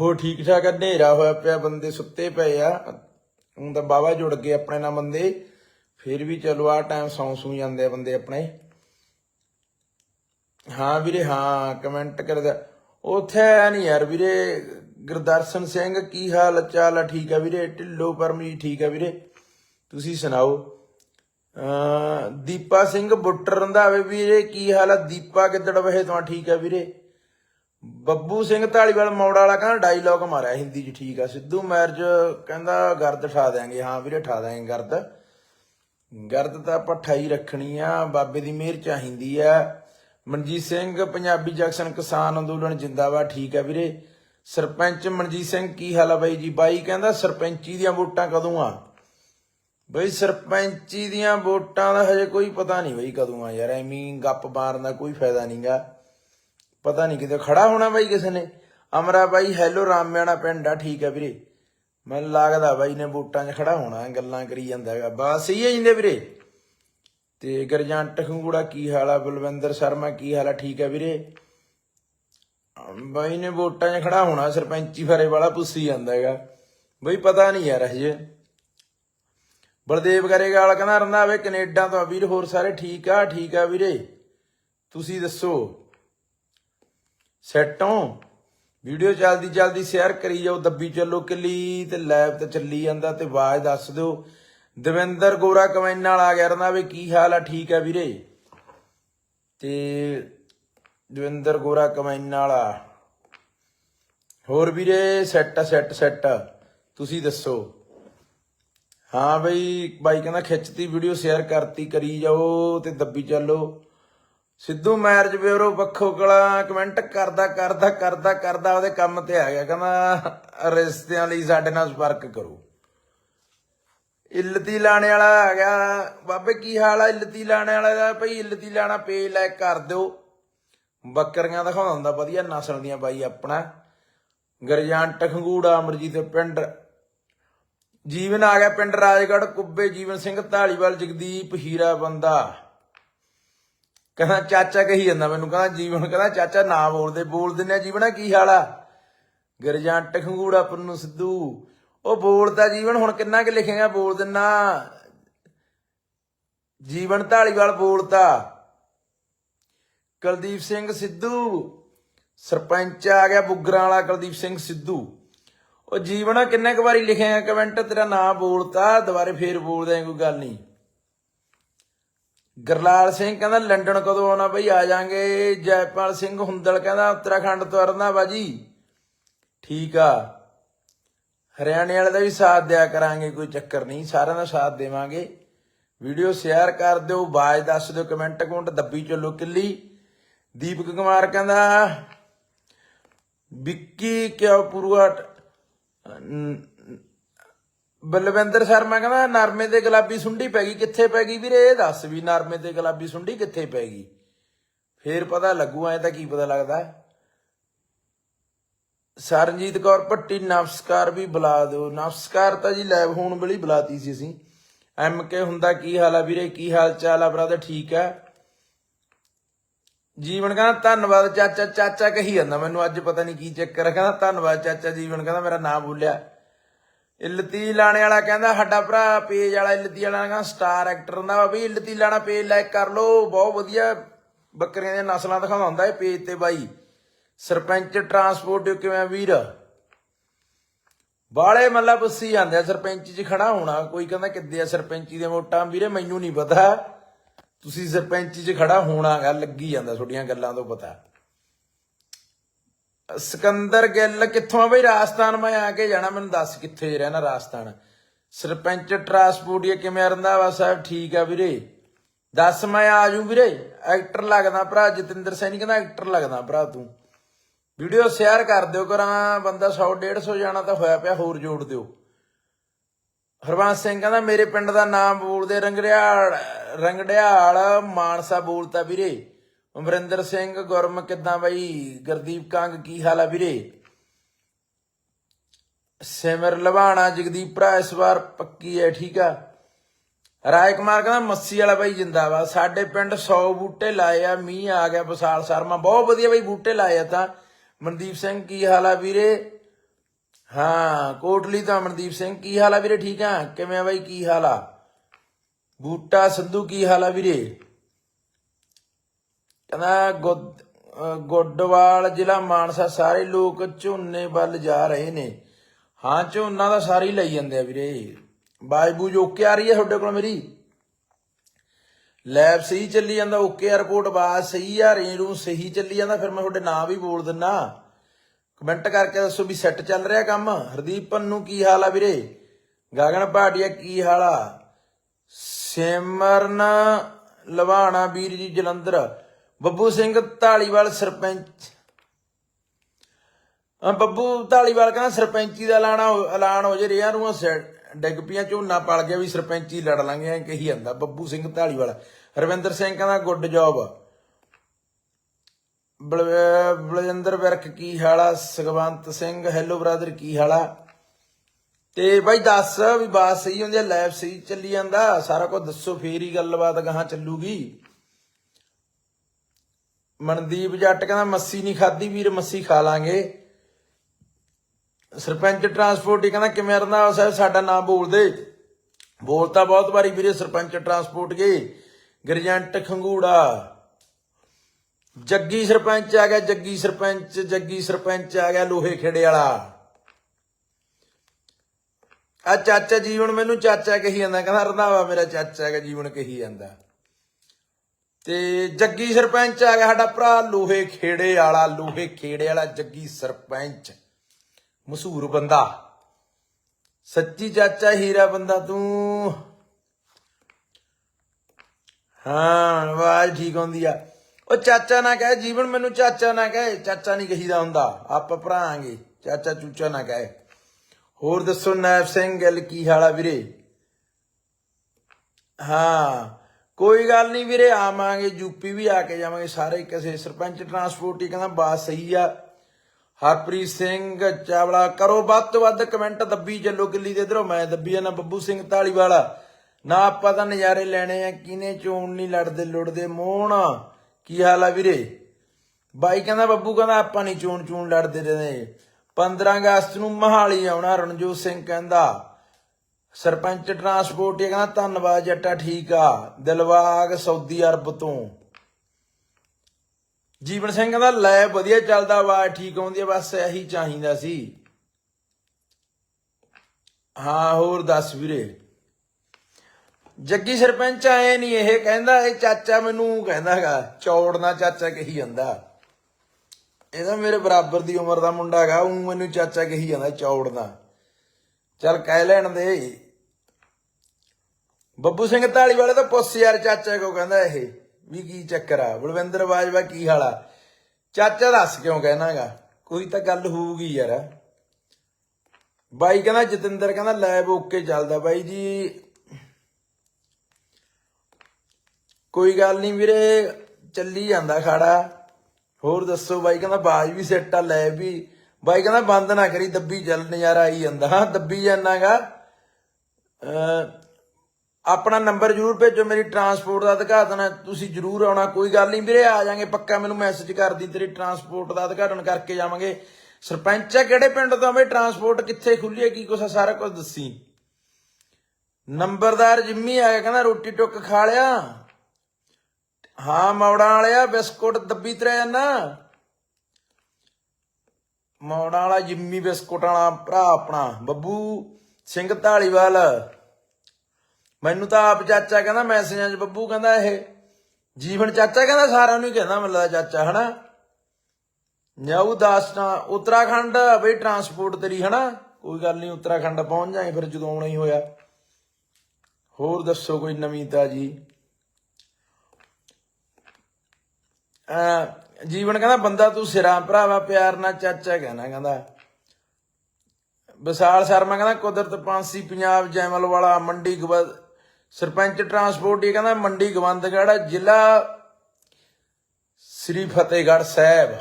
A: ਹੋ ਠੀਕ ਠਾਕ ਆ, ਹਨੇਰਾ ਹੋਇਆ ਪਿਆ, ਬੰਦੇ ਸੁੱਤੇ ਪਏ ਆ। ਹੁਣ ਤਾਂ ਬਾਵਾ ਜੁੜ ਗਏ ਆਪਣੇ ਨਾਲ ਬੰਦੇ। ਫਿਰ ਵੀ ਚਲੋ ਆ ਟਾਈਮ ਸੌਂ ਸੂ ਜਾਂਦੇ ਆ ਬੰਦੇ ਆਪਣੇ। ਹਾਂ ਵੀਰੇ, ਹਾਂ ਕਮੈਂਟ ਕਰਦਾ। ਉੱਥੇ ਨਹੀਂ ਯਾਰ ਵੀਰੇ, ਗੁਰਦਰਸ਼ਨ ਸਿੰਘ ਕੀ ਹਾਲ ਚਾਲ ਆ? ਠੀਕ ਆ ਵੀਰੇ, ਢਿੱਲੋ ਪਰਮੀ ਠੀਕ ਆ ਵੀਰੇ। ਤੁਸੀਂ ਸੁਣਾਓ? ਅਹ ਦੀਪਾ ਸਿੰਘ ਬੁੱਟਰ ਰੰਧਾਵੇ ਵੀਰੇ, ਕੀ ਹਾਲ ਆ? ਦੀਪਾ ਕਿੱਦੜ ਵਹੇ ਤੋਂ ਠੀਕ ਆ ਵੀਰੇ। ਬੱਬੂ ਸਿੰਘ ਢਾਲੀਵਾਲ ਮੌੜ ਵਾਲਾ ਕਹਿੰਦਾ ਡਾਇਲੌਗ ਮਾਰਿਆ, ਹਿੰਦੀ ਚ ਠੀਕ ਆ। ਸਿੱਧੂ ਮੈਰਜ ਕਹਿੰਦਾ ਗਰਦ ਠਾ ਦਿਆਂਗੇ। ਹਾਂ ਵੀਰੇ, ਠਾ ਦਿਆਂਗੇ ਗਰਦ। ਗਰਦ ਤਾਂ ਆਪਾਂ ਠਾਈ ਰੱਖਣੀ ਆ। ਬਾਬੇ ਦੀ ਮਿਹਰ ਚਾਹੀਦੀ ਆ ਮਨਜੀਤ ਸਿੰਘ, ਪੰਜਾਬੀ ਜੰਕਸ਼ਨ ਕਿਸਾਨ ਅੰਦੋਲਨ ਜਿੰਦਾਬਾਦ, ਠੀਕ ਆ ਵੀਰੇ। ਸਰਪੰਚ ਮਨਜੀਤ ਸਿੰਘ, ਕੀ ਹਾਲ ਆ ਬਾਈ ਜੀ? ਬਾਈ ਕਹਿੰਦਾ ਸਰਪੰਚੀ ਦੀਆਂ ਵੋਟਾਂ ਕਦੋਂ ਆ? ਬਈ ਸਰਪੰਚੀ ਦੀਆਂ ਵੋਟਾਂ ਦਾ ਹਜੇ ਕੋਈ ਪਤਾ ਨਹੀਂ ਬਈ ਕਦੋਂ ਆ ਯਾਰ। ਐਵੇਂ ਗੱਪ ਮਾਰਨ ਦਾ ਕੋਈ ਫਾਇਦਾ ਨਹੀਂਗਾ ਪਤਾ ਨਹੀਂ ਕਿਤੇ ਖੜਾ ਹੋਣਾ ਬਾਈ ਕਿਸੇ ਨੇ। ਅਮਰਾ ਬਾਈ ਹੈਲੋ ਰਾਮਿਆਣਾ ਪਿੰਡ ਆ, ਠੀਕ ਆ ਵੀਰੇ। ਮੈਨੂੰ ਲੱਗਦਾ ਬਾਈ ਨੇ ਵੋਟਾਂ 'ਚ ਖੜਾ ਹੋਣਾ, ਗੱਲਾਂ ਕਰੀ ਜਾਂਦਾ ਹੈਗਾ। ਬਸ ਸਹੀ ਹੈ ਜਿੰਦੇ ਵੀਰੇ। ਤੇ ਗਰਜੰਟ ਖੰਗੂੜਾ ਕੀ ਹਾਲ ਆ, ਬਲਵਿੰਦਰ ਸ਼ਰਮਾ ਕੀ ਹਾਲ ਆ, ਠੀਕ ਆ ਵੀਰੇ। ਬਾਈ ਨੇ ਵੋਟਾਂ 'ਚ ਖੜਾ ਹੋਣਾ, ਸਰਪੰਚੀ ਫਰੇ ਵਾਲਾ ਪੁੱਸੀ ਜਾਂਦਾ ਹੈਗਾ। ਬਈ ਪਤਾ ਨਹੀਂ ਯਾਰ ਹਜੇ ਬਲਦੇਵ ਕਰੇਗਾਲ ਕਹਿੰਦਾ, ਰੰਧਾਵੇ ਕੈਨੇਡਾ ਤੋਂ ਵੀਰ, ਹੋਰ ਸਾਰੇ ਠੀਕ ਆ ਠੀਕ ਆ ਵੀਰੇ। ਤੁਸੀਂ ਦੱਸੋ। ਸੈੱਟ ਵੀਡੀਓ ਚੱਲਦੀ ਚੱਲਦੀ ਸ਼ੇਅਰ ਕਰੀ ਜਾਓ, ਦੱਬੀ ਚੱਲੋ ਕਿੱਲੀ ਤੇ ਲਾਈਵ ਤੇ ਚੱਲੀ ਜਾਂਦਾ ਤੇ ਆਵਾਜ਼ ਦੱਸ ਦਿਓ। ਦਵਿੰਦਰ ਗੋਰਾ ਕਮੈਨ ਨਾਲ ਆ ਗਿਆ ਰੰਧਾਵੇ ਕੀ ਹਾਲ ਆ, ਠੀਕ ਆ ਵੀਰੇ? ਤੇ ਦਵਿੰਦਰ ਗੋਰਾ ਕਮੈਨ ਵਾਲਾ ਹੋਰ ਵੀਰੇ ਸੈੱਟ ਸੈੱਟ ਸੈੱਟ ਤੁਸੀਂ ਦੱਸੋ। ਹਾਂ ਬਈ ਬਾਈ ਕਹਿੰਦਾ ਖਿੱਚਤੀ, ਵੀਡੀਓ ਸ਼ੇਅਰ ਕਰਤੀ, ਕਰੀ ਜਾਓ ਤੇ ਦੱਬੀ ਚੱਲੋ। ਸਿੱਧੂ ਮੈਰਿਜ ਬਿਊਰੋ ਵੱਖੋ ਕਲਾ ਕਮੈਂਟ ਕਰਦਾ ਕਰਦਾ ਕਰਦਾ ਕਰਦਾ, ਉਹਦੇ ਕੰਮ ਤੇ ਆ ਗਿਆ, ਕਹਿੰਦਾ, ਰਿਸ਼ਤਿਆਂ ਲਈ ਸਾਡੇ ਨਾਲ ਸੰਪਰਕ ਕਰੋ। ਇਲਤੀ ਲਾਣੇ ਵਾਲਾ ਆ ਗਿਆ, ਬਾਬੇ ਕੀ ਹਾਲ ਆ ਇਲਤੀ ਲਾਣੇ ਵਾਲਾ ਦਾ? ਭਈ ਇਲਤੀ ਲਾਣਾ ਪੇਜ ਲਾਇਕ ਕਰ ਦਿਓ। ਬੱਕਰੀਆਂ ਦਿਖਾਉਂਦਾ ਹੁੰਦਾ ਵਧੀਆ ਨਸਲ ਦੀਆਂ ਬਾਈ ਆਪਣਾ। ਗਰਜੰਟ ਖੰਗੂੜਾ ਅਮਰਜੀਤ ਪਿੰਡ। ਜੀਵਨ ਆ ਗਿਆ ਪਿੰਡ ਰਾਜਗੜ੍ਹ, ਕੁੱਬੇ ਜੀਵਨ ਸਿੰਘ ਢਾਲੀਵਾਲ ਜਗਦੀਪ, ਹੀਰਾ ਬੰਦਾ। ਕਹਿੰਦਾ, ਚਾਚਾ ਕਹੀ ਜਾਂਦਾ ਮੈਨੂੰ, ਕਹਿੰਦਾ, ਜੀਵਨ, ਕਹਿੰਦਾ, ਚਾਚਾ ਨਾ ਬੋਲਦੇ, ਬੋਲ ਦਿੰਨੇ ਆ ਜੀਵਨਾ ਕੀ ਹਾਲ ਆ? ਗਰਜੰਟ ਖੰਗੂੜਾ ਪੰਨੂ ਸਿੱਧੂ। ਉਹ ਬੋਲਦਾ ਜੀਵਨ, ਹੁਣ ਕਿੰਨਾ ਕਿ ਲਿਖੇਗਾ, ਬੋਲ ਦਿੰਨਾ। ਜੀਵਨ ਢਾਲੀਵਾਲ ਬੋਲਦਾ, ਕੁਲਦੀਪ ਸਿੰਘ ਸਿੱਧੂ। ਸਰਪੰਚ ਆ ਗਿਆ, ਬੁੱਗਰਾਂ ਵਾਲਾ ਕੁਲਦੀਪ ਸਿੰਘ ਸਿੱਧੂ। ਉਹ ਜੀਵਨ ਕਿੰਨੇ ਕੁ ਵਾਰੀ ਲਿਖਿਆ ਕਮੈਂਟ, ਤੇਰਾ ਨਾਮ ਬੋਲਤਾ, ਦੁਬਾਰੇ ਫੇਰ ਬੋਲਦਾ ਕੋਈ ਗੱਲ ਨਹੀਂ। ਗਰਲਾਲ ਸਿੰਘ ਕਹਿੰਦਾ, ਲੰਡਨ ਕਦੋਂ ਆਉਣਾ ਬਈ? ਆ ਜਾਾਂਗੇ। ਜੈਪਾਲ ਸਿੰਘ ਹੁੰਦਲ ਕਹਿੰਦਾ, ਉੱਤਰਾਖੰਡ ਤੋਂ ਅਰਨਾ ਬਾਜੀ। ਠੀਕ ਆ। ਹਰਿਆਣੇ ਵਾਲੇ ਦਾ ਵੀ ਸਾਥ ਦਿਆ ਕਰਾਂਗੇ, ਕੋਈ ਚੱਕਰ ਨਹੀਂ। ਸਾਰਿਆਂ ਦਾ ਸਾਥ ਦੇਵਾਂਗੇ। ਵੀਡੀਓ ਸ਼ੇਅਰ ਕਰ ਦਿਓ, ਬਾਜ ਦੱਸ ਦਿਓ, ਕਮੈਂਟ ਕਮੈਂਟ ਦੱਬੀ ਚੱਲੋ ਕਿੱਲੀ। ਦੀਪਕ ਕੁਮਾਰ ਕਹਿੰਦਾ, ਵਿੱਕੀ ਕਿਉਂ ਪੁਰੂਆ ਬਲਵਿੰਦਰ ਸ਼ਰਮਾ ਕਹਿੰਦਾ, ਨਰਮੇ ਤੇ ਗੁਲਾਬੀ ਸੁੰਡੀ ਪੈ ਗਈ, ਕਿੱਥੇ ਪੈ ਗਈ ਵੀਰੇ? ਇਹ ਦੱਸ ਵੀ ਨਰਮੇ ਤੇ ਗੁਲਾਬੀ ਸੁੰਡੀ ਕਿੱਥੇ ਪੈ ਗਈ? ਫੇਰ ਪਤਾ ਲੱਗੂ, ਐ ਤਾਂ ਕੀ ਪਤਾ ਲੱਗਦਾ ਸਰਨਜੀਤ ਕੌਰ ਭੱਟੀ, ਨਮਸਕਾਰ ਵੀ ਬੁਲਾ ਦਿਓ। ਨਮਸਕਾਰ ਤਾਂ ਜੀ ਲਾਈਵ ਹੋਣ ਵੇਲੇ ਬੁਲਾਤੀ ਸੀ ਅਸੀਂ। ਐਮ ਕੇ ਹੁੰਦਾ, ਕੀ ਹਾਲ ਆ ਵੀਰੇ? ਕੀ ਹਾਲ ਚਾਲ ਆ ਬਰਾਦਰ ਠੀਕ ਆ ਜੀਵਨ ਕਹਿੰਦਾ, ਧੰਨਵਾਦ ਚਾਚਾ। ਚਾਚਾ ਕਹੀ ਜਾਂਦਾ ਮੈਨੂੰ, ਅੱਜ ਪਤਾ ਨਹੀਂ ਕੀ ਚੱਕਰ ਕਹਿੰਦਾ, ਧੰਨਵਾਦ ਚਾਚਾ, ਜੀਵਨ ਕਹਿੰਦਾ ਮੇਰਾ ਨਾਮ ਬੋਲਿਆ ਇਲਤੀ ਲਾਣੇ ਵਾਲਾ ਕਹਿੰਦਾ ਸਾਡਾ ਭਰਾ ਪੇਜ ਵਾਲਾ ਇਲਤੀ ਵਾਲਾ ਕਹਿੰਦਾ ਸਟਾਰ ਐਕਟਰ ਹੁੰਦਾ ਵਾ। ਵੀ ਇਲਤੀ ਲਾਣਾ ਪੇਜ ਲਾਈਕ ਕਰ ਲਓ, ਬਹੁਤ ਵਧੀਆ ਬੱਕਰੀਆਂ ਦੀਆਂ ਨਸਲਾਂ ਦਿਖਾਉਂਦਾ ਹੁੰਦਾ ਇਹ ਪੇਜ ਤੇ ਬਾਈ। ਸਰਪੰਚ ਟਰਾਂਸਪੋਰਟ ਕਿਵੇਂ ਵੀਰ? ਬਾਲੇ ਮੱਲਾ ਪੁੱਸੀ ਜਾਂਦੇ ਆ, ਸਰਪੰਚ 'ਚ ਖੜਾ ਹੋਣਾ। ਕੋਈ ਕਹਿੰਦਾ ਕਿੱਦੇ ਆ ਸਰਪੰਚੀ ਦੇ ਵੋਟਾਂ? ਵੀਰੇ ਮੈਨੂੰ ਨਹੀਂ ਪਤਾ। ਤੁਸੀਂ ਸਰਪੰਚ 'ਚ ਖੜਾ ਹੋਣਾ ਗਾ ਲੱਗੀ ਜਾਂਦਾ, ਤੁਹਾਡੀਆਂ ਗੱਲਾਂ ਤੋਂ ਪਤਾ। ਸਿਕੰਦਰ ਗਿੱਲ ਕਿੱਥੋਂ ਆ ਬਈ? ਰਾਜਸਥਾਨ ਮੈਂ ਆ ਕੇ ਜਾਣਾ, ਮੈਨੂੰ ਦੱਸ ਕਿੱਥੇ ਰਹਿਣਾ ਰਾਜਸਥਾਨ। ਸਰਪੰਚ ਟਰਾਂਸਪੋਰਟ ਕਿਵੇਂ ਰੰਧਾਵਾ ਸਾਹਿਬ? ਠੀਕ ਆ ਵੀਰੇ। ਦੱਸ ਮੈਂ ਆ ਜੂ ਵੀਰੇ। ਐਕਟਰ ਲੱਗਦਾ ਭਰਾ, ਜਤਿੰਦਰ ਸੈਣੀ ਕਹਿੰਦਾ ਐਕਟਰ ਲੱਗਦਾ ਭਰਾ ਤੂੰ। ਵੀਡੀਓ ਸ਼ੇਅਰ ਕਰ ਦਿਓ ਕਰਾਂ, ਬੰਦਾ 100 150 ਜਾਣਾ ਤਾਂ ਹੋਇਆ ਪਿਆ, ਹੋਰ ਜੋੜ ਦਿਓ। ਹਰਵੰਸ ਸਿੰਘ ਕਹਿੰਦਾ ਮੇਰੇ ਪਿੰਡ ਦਾ ਨਾਮ ਬੋਲਦੇ ਰੰਗੜਿਆਲ ਰੰਗੜਿਆਲ, ਮਾਨਸਾ ਬੋਲਤਾ ਵੀਰੇ। ਅਮਰਿੰਦਰ ਸਿੰਘ, ਗੁਰਮ ਕਿੱਦਾਂ ਬਾਈ? ਗੁਰਦੀਪ ਕੰਗ, ਕੀ ਹਾਲ ਆ ਵੀਰੇ? ਸਿਮਰ ਲਵਾਣਾ, ਜਗਦੀਪ ਭਰਾ ਇਸ ਵਾਰ ਪੱਕੀ ਹੈ ਠੀਕ ਆ? ਰਾਏ ਕੁਮਾਰ ਕਹਿੰਦਾ, ਮੱਸੀ ਵਾਲਾ ਬਾਈ ਜਿੰਦਾਬਾਦ। ਸਾਡੇ ਪਿੰਡ 100 ਬੂਟੇ ਲਾਏ ਆ, ਮੀਂਹ ਆ ਗਿਆ ਵਿਸਾਲ ਸ਼ਰਮਾ। ਬਹੁਤ ਵਧੀਆ ਬਾਈ ਬੂਟੇ ਲਾਏ ਆ ਤਾਂ। ਮਨਦੀਪ ਸਿੰਘ, ਕੀ ਹਾਲ ਆ ਵੀਰੇ? ਹਾਂ, ਕੋਟਲੀ ਤਾਂ ਮਨਦੀਪ ਸਿੰਘ, ਕੀ ਹਾਲ ਆ ਵੀਰੇ? ਠੀਕ ਆ? ਕਿਵੇਂ ਆ ਬਾਈ? ਕੀ ਹਾਲ ਆ? ਬੂਟਾ, ਸੰਧੂ, ਕੀ ਹਾਲ ਆ ਵੀਰੇ? ਕਹਿੰਦਾ ਗੁੱਦ- ਅਹ ਗੋਡਵਾਲ, ਜ਼ਿਲ੍ਹਾ ਮਾਨਸਾ, ਸਾਰੇ ਲੋਕ ਝੋਨੇ ਵੱਲ ਜਾ ਰਹੇ ਨੇ। ਹਾਂ, ਝੋਨਾ ਦਾ ਸਾਰੇ ਹੀ ਲਈ ਜਾਂਦੇ ਆ ਵੀਰੇ। ਬਾਜਬੂ ਓਕੇ ਆ ਰਹੀ ਹੈ ਤੁਹਾਡੇ ਕੋਲ ਮੇਰੀ? ਲੈਬ ਸਹੀ ਚੱਲੀ ਜਾਂਦਾ, ਓਕੇ ਰਿਪੋਰਟ ਬਾਅਦ ਸਹੀ ਆ, ਰੇਂਜ ਰੂਮ ਸਹੀ ਚੱਲੀ ਜਾਂਦਾ, ਫਿਰ ਮੈਂ ਤੁਹਾਡੇ ਨਾਂ ਵੀ ਬੋਲ ਦਿੰਨਾ। ਕਮੈਂਟ ਕਰਕੇ ਦੱਸੋ ਵੀ ਸੈੱਟ ਚੱਲ ਰਿਹਾ ਕੰਮ। ਹਰਦੀਪ ਪੰਨੂ, ਕੀ ਹਾਲ ਆ ਵੀਰੇ? ਗਗਨ ਭਾਟੀਆ, ਕੀ ਹਾਲ ਆ? ਸਿਮਰਨ ਲਵਾਣਾ, ਵੀਰ ਜੀ, ਜਲੰਧਰ। ਬੱਬੂ ਸਿੰਘ ਢਾਲੀਵਾਲ ਸਰਪੰਚ। ਬੱਬੂ ਢਾਲੀਵਾਲ ਕਹਿੰਦਾ ਸਰਪੰਚੀ ਦਾ ਐਲਾਨ ਹੋ- ਐਲਾਨ ਹੋ ਜੇ ਰਿਆਂ ਨੂੰ ਡਿੱਗ ਪੀਆਂ ਝੋਨਾ ਪਲ ਗਿਆ ਵੀ ਸਰਪੰਚੀ ਲੜ ਲਾਂਗੇ, ਐ ਕਹੀ ਜਾਂਦਾ ਬੱਬੂ ਸਿੰਘ ਢਾਲੀਵਾਲ ਰਵਿੰਦਰ ਸਿੰਘ ਕਹਿੰਦਾ ਗੁੱਡ ਜੌਬ। ਬਲ- ਬਲਜਿੰਦਰ ਵਿਰਕ ਕੀ ਹਾਲਾ ਸੁਖਵੰਤ ਸਿੰਘ, ਹੈਲੋ ਬ੍ਰਦਰ, ਕੀ ਹਾਲਾ ਤੇ ਬਾਈ ਦੱਸ ਵੀ ਬਾਤ ਸਹੀ ਹੁੰਦੀ ਹੈ ਲੈਬ ਸਹੀ ਚੱਲੀ ਜਾਂਦਾ। ਸਾਰਾ ਕੁਝ ਦੱਸੋ, ਫੇਰ ਹੀ ਗੱਲਬਾਤ ਗਾਹਾਂ ਚੱਲੂਗੀ। ਮਨਦੀਪ ਜੱਟ ਕਹਿੰਦਾ, ਮੱਸੀ ਨਹੀਂ ਖਾਦੀ ਵੀਰ, ਮੱਸੀ ਖਾ ਲਾਂਗੇ। ਸਰਪੰਚ ਟਰਾਂਸਪੋਰਟ ਹੀ ਕਹਿੰਦਾ, ਕਿਵੇਂ ਰੰਧਾਵਾ ਸਾਹਿਬ, ਸਾਡਾ ਨਾਮ ਬੋਲਦੇ ਬੋਲਤਾ ਬਹੁਤ ਵਾਰੀ ਵੀਰੇ, ਸਰਪੰਚ ਟਰਾਂਸਪੋਰਟ ਗਏ। ਗਰਜੰਟ ਖੰਗੂੜਾ। ਜੱਗੀ ਸਰਪੰਚ ਆ ਗਿਆ, ਜੱਗੀ ਸਰਪੰਚ ਜੱਗੀ ਸਰਪੰਚ ਆ ਗਿਆ ਲੋਹੇ ਖੇੜੇ ਵਾਲਾ। ਆ ਚਾਚਾ ਜੀਵਨ ਮੈਨੂੰ ਚਾਚਾ ਕਹੀ ਜਾਂਦਾ, ਕਹਿੰਦਾ ਰੰਧਾਵਾ ਮੇਰਾ ਚਾਚਾ ਹੈਗਾ, ਜੀਵਨ ਕਹੀ ਜਾਂਦਾ। ਤੇ ਜੱਗੀ ਸਰਪੰਚ ਆ ਗਿਆ ਸਾਡਾ ਭਰਾ, ਲੋਹੇ ਖੇੜੇ ਵਾਲਾ, ਲੋਹੇ ਖੇੜੇ ਵਾਲਾ ਜੱਗੀ ਸਰਪੰਚ। ਮਸ਼ਹੂਰ ਬੰਦਾ। ਸੱਚੀ ਚਾਚਾ ਹੀਰਾ ਬੰਦਾ ਤੂੰ। ਹਾਂ, ਆਵਾਜ਼ ਠੀਕ ਆਉਂਦੀ ਆ। ਉਹ ਚਾਚਾ ਨਾ ਕਹੇ, ਜੀਵਨ ਮੈਨੂੰ ਚਾਚਾ ਨਾ ਕਹੇ। ਚਾਚਾ ਨਹੀਂ ਕਹੀਦਾ ਹੁੰਦਾ। ਆਪਾਂ ਭਰਾਂਗੇ ਚਾਚਾ ਚੂਚਾ ਨਾ ਕਹੇ। ਹੋਰ ਦੱਸੋ, ਨਾਇਬ ਸਿੰਘ, ਗੱਲ ਕੀ ਹਾਲ ਆ ਵੀਰੇ? ਹਾਂ। ਕੋਈ ਗੱਲ ਨਹੀਂ ਵੀਰੇ, ਆਵਾਂਗੇ ਯੂਪੀ ਵੀ ਆ ਕੇ ਜਾਵਾਂਗੇ, ਸਾਰੇ ਕਿਸੇ ਸਰਪੰਚ ਟਰਾਂਸਪੋਰਟ ਹੀ ਕਹਿੰਦਾ ਬਾਤ ਸਹੀ ਆ। ਹਰਪ੍ਰੀਤ ਸਿੰਘ, ਚਾਵਲਾ, ਕਰੋ ਵੱਧ ਤੋਂ ਵੱਧ ਕਮੈਂਟ ਦੱਬੀ ਚੱਲੋ ਗਿੱਲੀ ਦੇ ਇਧਰੋਂ, ਮੈਂ ਦੱਬੀ ਜਾਣਾ ਬੱਬੂ ਸਿੰਘ ਢਾਲੀਵਾਲਾ ਨਾ ਆਪਾਂ ਤਾਂ ਨਜ਼ਾਰੇ ਲੈਣੇ ਆ ਕਿਨੇ ਚੋਣ ਨਹੀਂ ਲੜਦੇ, ਲੁੜਦੇ, ਮੋਹਣ। ਕੀ ਹਾਲ ਆ ਵੀਰੇ? ਬਾਈ ਕਹਿੰਦਾ, ਬੱਬੂ ਕਹਿੰਦਾ, ਆਪਾਂ ਨਹੀਂ ਚੋਣ ਚੋਣ ਲੜਦੇ ਰਹੇ 15 ਅਗਸਤ ਨੂੰ ਮਹਾਲੀ ਆਉਣਾ, ਰਣਜੋਤ ਸਿੰਘ ਕਹਿੰਦਾ। ਸਰਪੰਚ ਟਰਾਂਸਪੋਰਟ ਇਹ ਕਹਿੰਦਾ, ਧੰਨਵਾਦ ਜੱਟਾ, ਠੀਕ ਆ। ਦਿਲਵਾਗ, ਸਾਊਦੀ ਅਰਬ ਤੋਂ। ਜੀਵਨ ਸਿੰਘ ਕਹਿੰਦਾ, ਲੈ ਵਧੀਆ ਚੱਲਦਾ, ਆਵਾਜ਼ ਠੀਕ ਆਉਂਦੀ ਆ, ਬਸ ਇਹੀ ਚਾਹੀਦਾ ਸੀ। ਹਾਂ, ਹੋਰ ਦੱਸ ਵੀਰੇ। ਜੱਗੀ ਸਰਪੰਚ ਆਏ ਨਹੀਂ ਇਹ ਕਹਿੰਦਾ, ਇਹ ਚਾਚਾ ਮੈਨੂੰ ਕਹਿੰਦਾਗਾ ਚੌੜਨਾ ਚਾਚਾ ਕਹੀ ਜਾਂਦਾ। ਇਹਦਾ ਮੇਰੇ ਬਰਾਬਰ ਦੀ ਉਮਰ ਦਾ ਮੁੰਡਾ ਹੈਗਾ ਉਹ ਮੈਨੂੰ ਚਾਚਾ ਕਹੀ ਜਾਂਦਾ ਚੌੜਨਾ ਚੱਲ ਕਹਿ ਲੈਣ ਦੇ। ਬੱਬੂ ਸਿੰਘ ਢਾਲੀ ਵਾਲੇ ਤਾਂ ਪੁੱਛ ਯਾਰ ਚਾਚਾ ਕੋ ਕਹਿੰਦਾ ਇਹ, ਵੀ ਕੀ ਚੱਕਰ ਆ? ਬਲਵਿੰਦਰ ਬਾਜਵਾ ਕੀ ਹਾਲਾ ਚਾਚਾ ਦੱਸ ਕਿਉਂ ਕਹਿਣਾਗਾ? ਕੋਈ ਤਾਂ ਗੱਲ ਹੋਊਗੀ ਯਾਰ। ਬਾਈ ਕਹਿੰਦਾ, ਜਤਿੰਦਰ ਕਹਿੰਦਾ ਲੈਬ ਓਕੇ ਚੱਲਦਾ। ਬਾਈ ਜੀ, ਕੋਈ ਗੱਲ ਨਹੀਂ ਵੀਰੇ, ਚੱਲੀ ਜਾਂਦਾ ਖਾੜਾ। ਹੋਰ ਦੱਸੋ ਬਾਈ, ਕਹਿੰਦਾ ਬਾਜ ਵੀ ਸੈੱਟ ਆ, ਲੈ ਵੀ। ਬਾਈ ਕਹਿੰਦਾ ਬੰਦ ਨਾ ਕਰੀ, ਦੱਬੀ ਜਲ ਨਜ਼ਾਰਾ ਆਈ ਜਾਂਦਾ। ਹਾਂ, ਦੱਬੀ ਜਾਣਾਗਾ ਆਪਣਾ ਨੰਬਰ ਜਰੂਰ ਭੇਜੋ, ਮੇਰੀ ਟਰਾਂਸਪੋਰਟ ਦਾ ਉਦਘਾਟਨ ਤੁਸੀਂ ਜਰੂਰ ਆਉਣਾ, ਕੋਈ ਗੱਲ ਨਹੀਂ ਵੀਰੇ, ਆ ਜਾਾਂਗੇ, ਪੱਕਾ ਮੈਨੂੰ ਮੈਸੇਜ ਕਰ ਦੀ, ਤੇਰੀ ਟਰਾਂਸਪੋਰਟ ਦਾ ਉਦਘਾਟਨ ਕਰਕੇ ਜਾਵਾਂਗੇ। ਸਰਪੰਚ ਆ, ਕਿਹੜੇ ਪਿੰਡ ਤੋਂ ਬਈ? ਟਰਾਂਸਪੋਰਟ ਕਿੱਥੇ ਖੁੱਲੀ ਹੈ, ਕੀ ਕੁਛ ਸਾਰਾ ਕੁਝ ਦੱਸੀ। ਨੰਬਰਦਾਰ ਜਿੰਮੀ ਆ ਗਿਆ, ਕਹਿੰਦਾ ਰੋਟੀ ਟੁੱਕ ਖਾ ਲਿਆ। ਹਾਂ, ਮੌੜਾਂ ਵਾਲਿਆ, ਬਿਸਕੁਟ ਦੱਬੀ ਤਰੇ ਜਾਨਾ ਮੌੜਾਂ ਵਾਲਾ, ਜਿੰਮੀ ਬਿਸਕੁਟ ਵਾਲਾ ਭਰਾ ਆਪਣਾ, ਬੱਬੂ ਸਿੰਘ ਢਾਲੀਵਾਲ ਮੈਨੂੰ ਤਾਂ ਆਪ ਚਾਚਾ ਕਹਿੰਦਾ, ਮੈਸੇਜਾਂ 'ਚ ਬੱਬੂ ਕਹਿੰਦਾ ਇਹ। ਜੀਵਨ ਚਾਚਾ ਕਹਿੰਦਾ, ਸਾਰਿਆਂ ਨੂੰ ਹੀ ਕਹਿੰਦਾ ਮੈਨੂੰ ਚਾਚਾ, ਹਨਾ? ਨਿਆਉ ਦਾਸਨਾ ਉੱਤਰਾਖੰਡ, ਬਈ ਟਰਾਂਸਪੋਰਟ ਤੇਰੀ, ਹਨਾ? ਕੋਈ ਗੱਲ ਨਹੀਂ, ਉੱਤਰਾਖੰਡ ਪਹੁੰਚ ਜਾਏ, ਫਿਰ ਜਦੋਂ ਆਉਣਾ ਹੀ ਹੋਇਆ। ਹੋਰ ਦੱਸੋ ਕੋਈ ਨਵੀਂ ਤਾਜੀ ਅਹ ਜੀਵਨ ਕਹਿੰਦਾ, ਬੰਦਾ ਤੂੰ ਸਿਰਾਂ, ਭਰਾਵਾ, ਪਿਆਰ ਨਾਲ ਚਾਚਾ ਕਹਿਣਾ ਕਹਿੰਦਾ। ਵਿਸਾਲ ਸ਼ਰਮਾ ਕਹਿੰਦਾ, ਕੁਦਰਤ ਪਾਂਸੀ, ਪੰਜਾਬ ਜੈਮਲ ਵਾਲਾ, ਮੰਡੀ ਗਵ ਸਰਪੰਚ ਟਰਾਂਸਪੋਰਟ ਹੀ ਕਹਿੰਦਾ, ਮੰਡੀ ਗਵੰਦਗੜ੍ਹ, ਜ਼ਿਲ੍ਹਾ ਸ੍ਰੀ ਫਤਿਹਗੜ੍ਹ ਸਾਹਿਬ।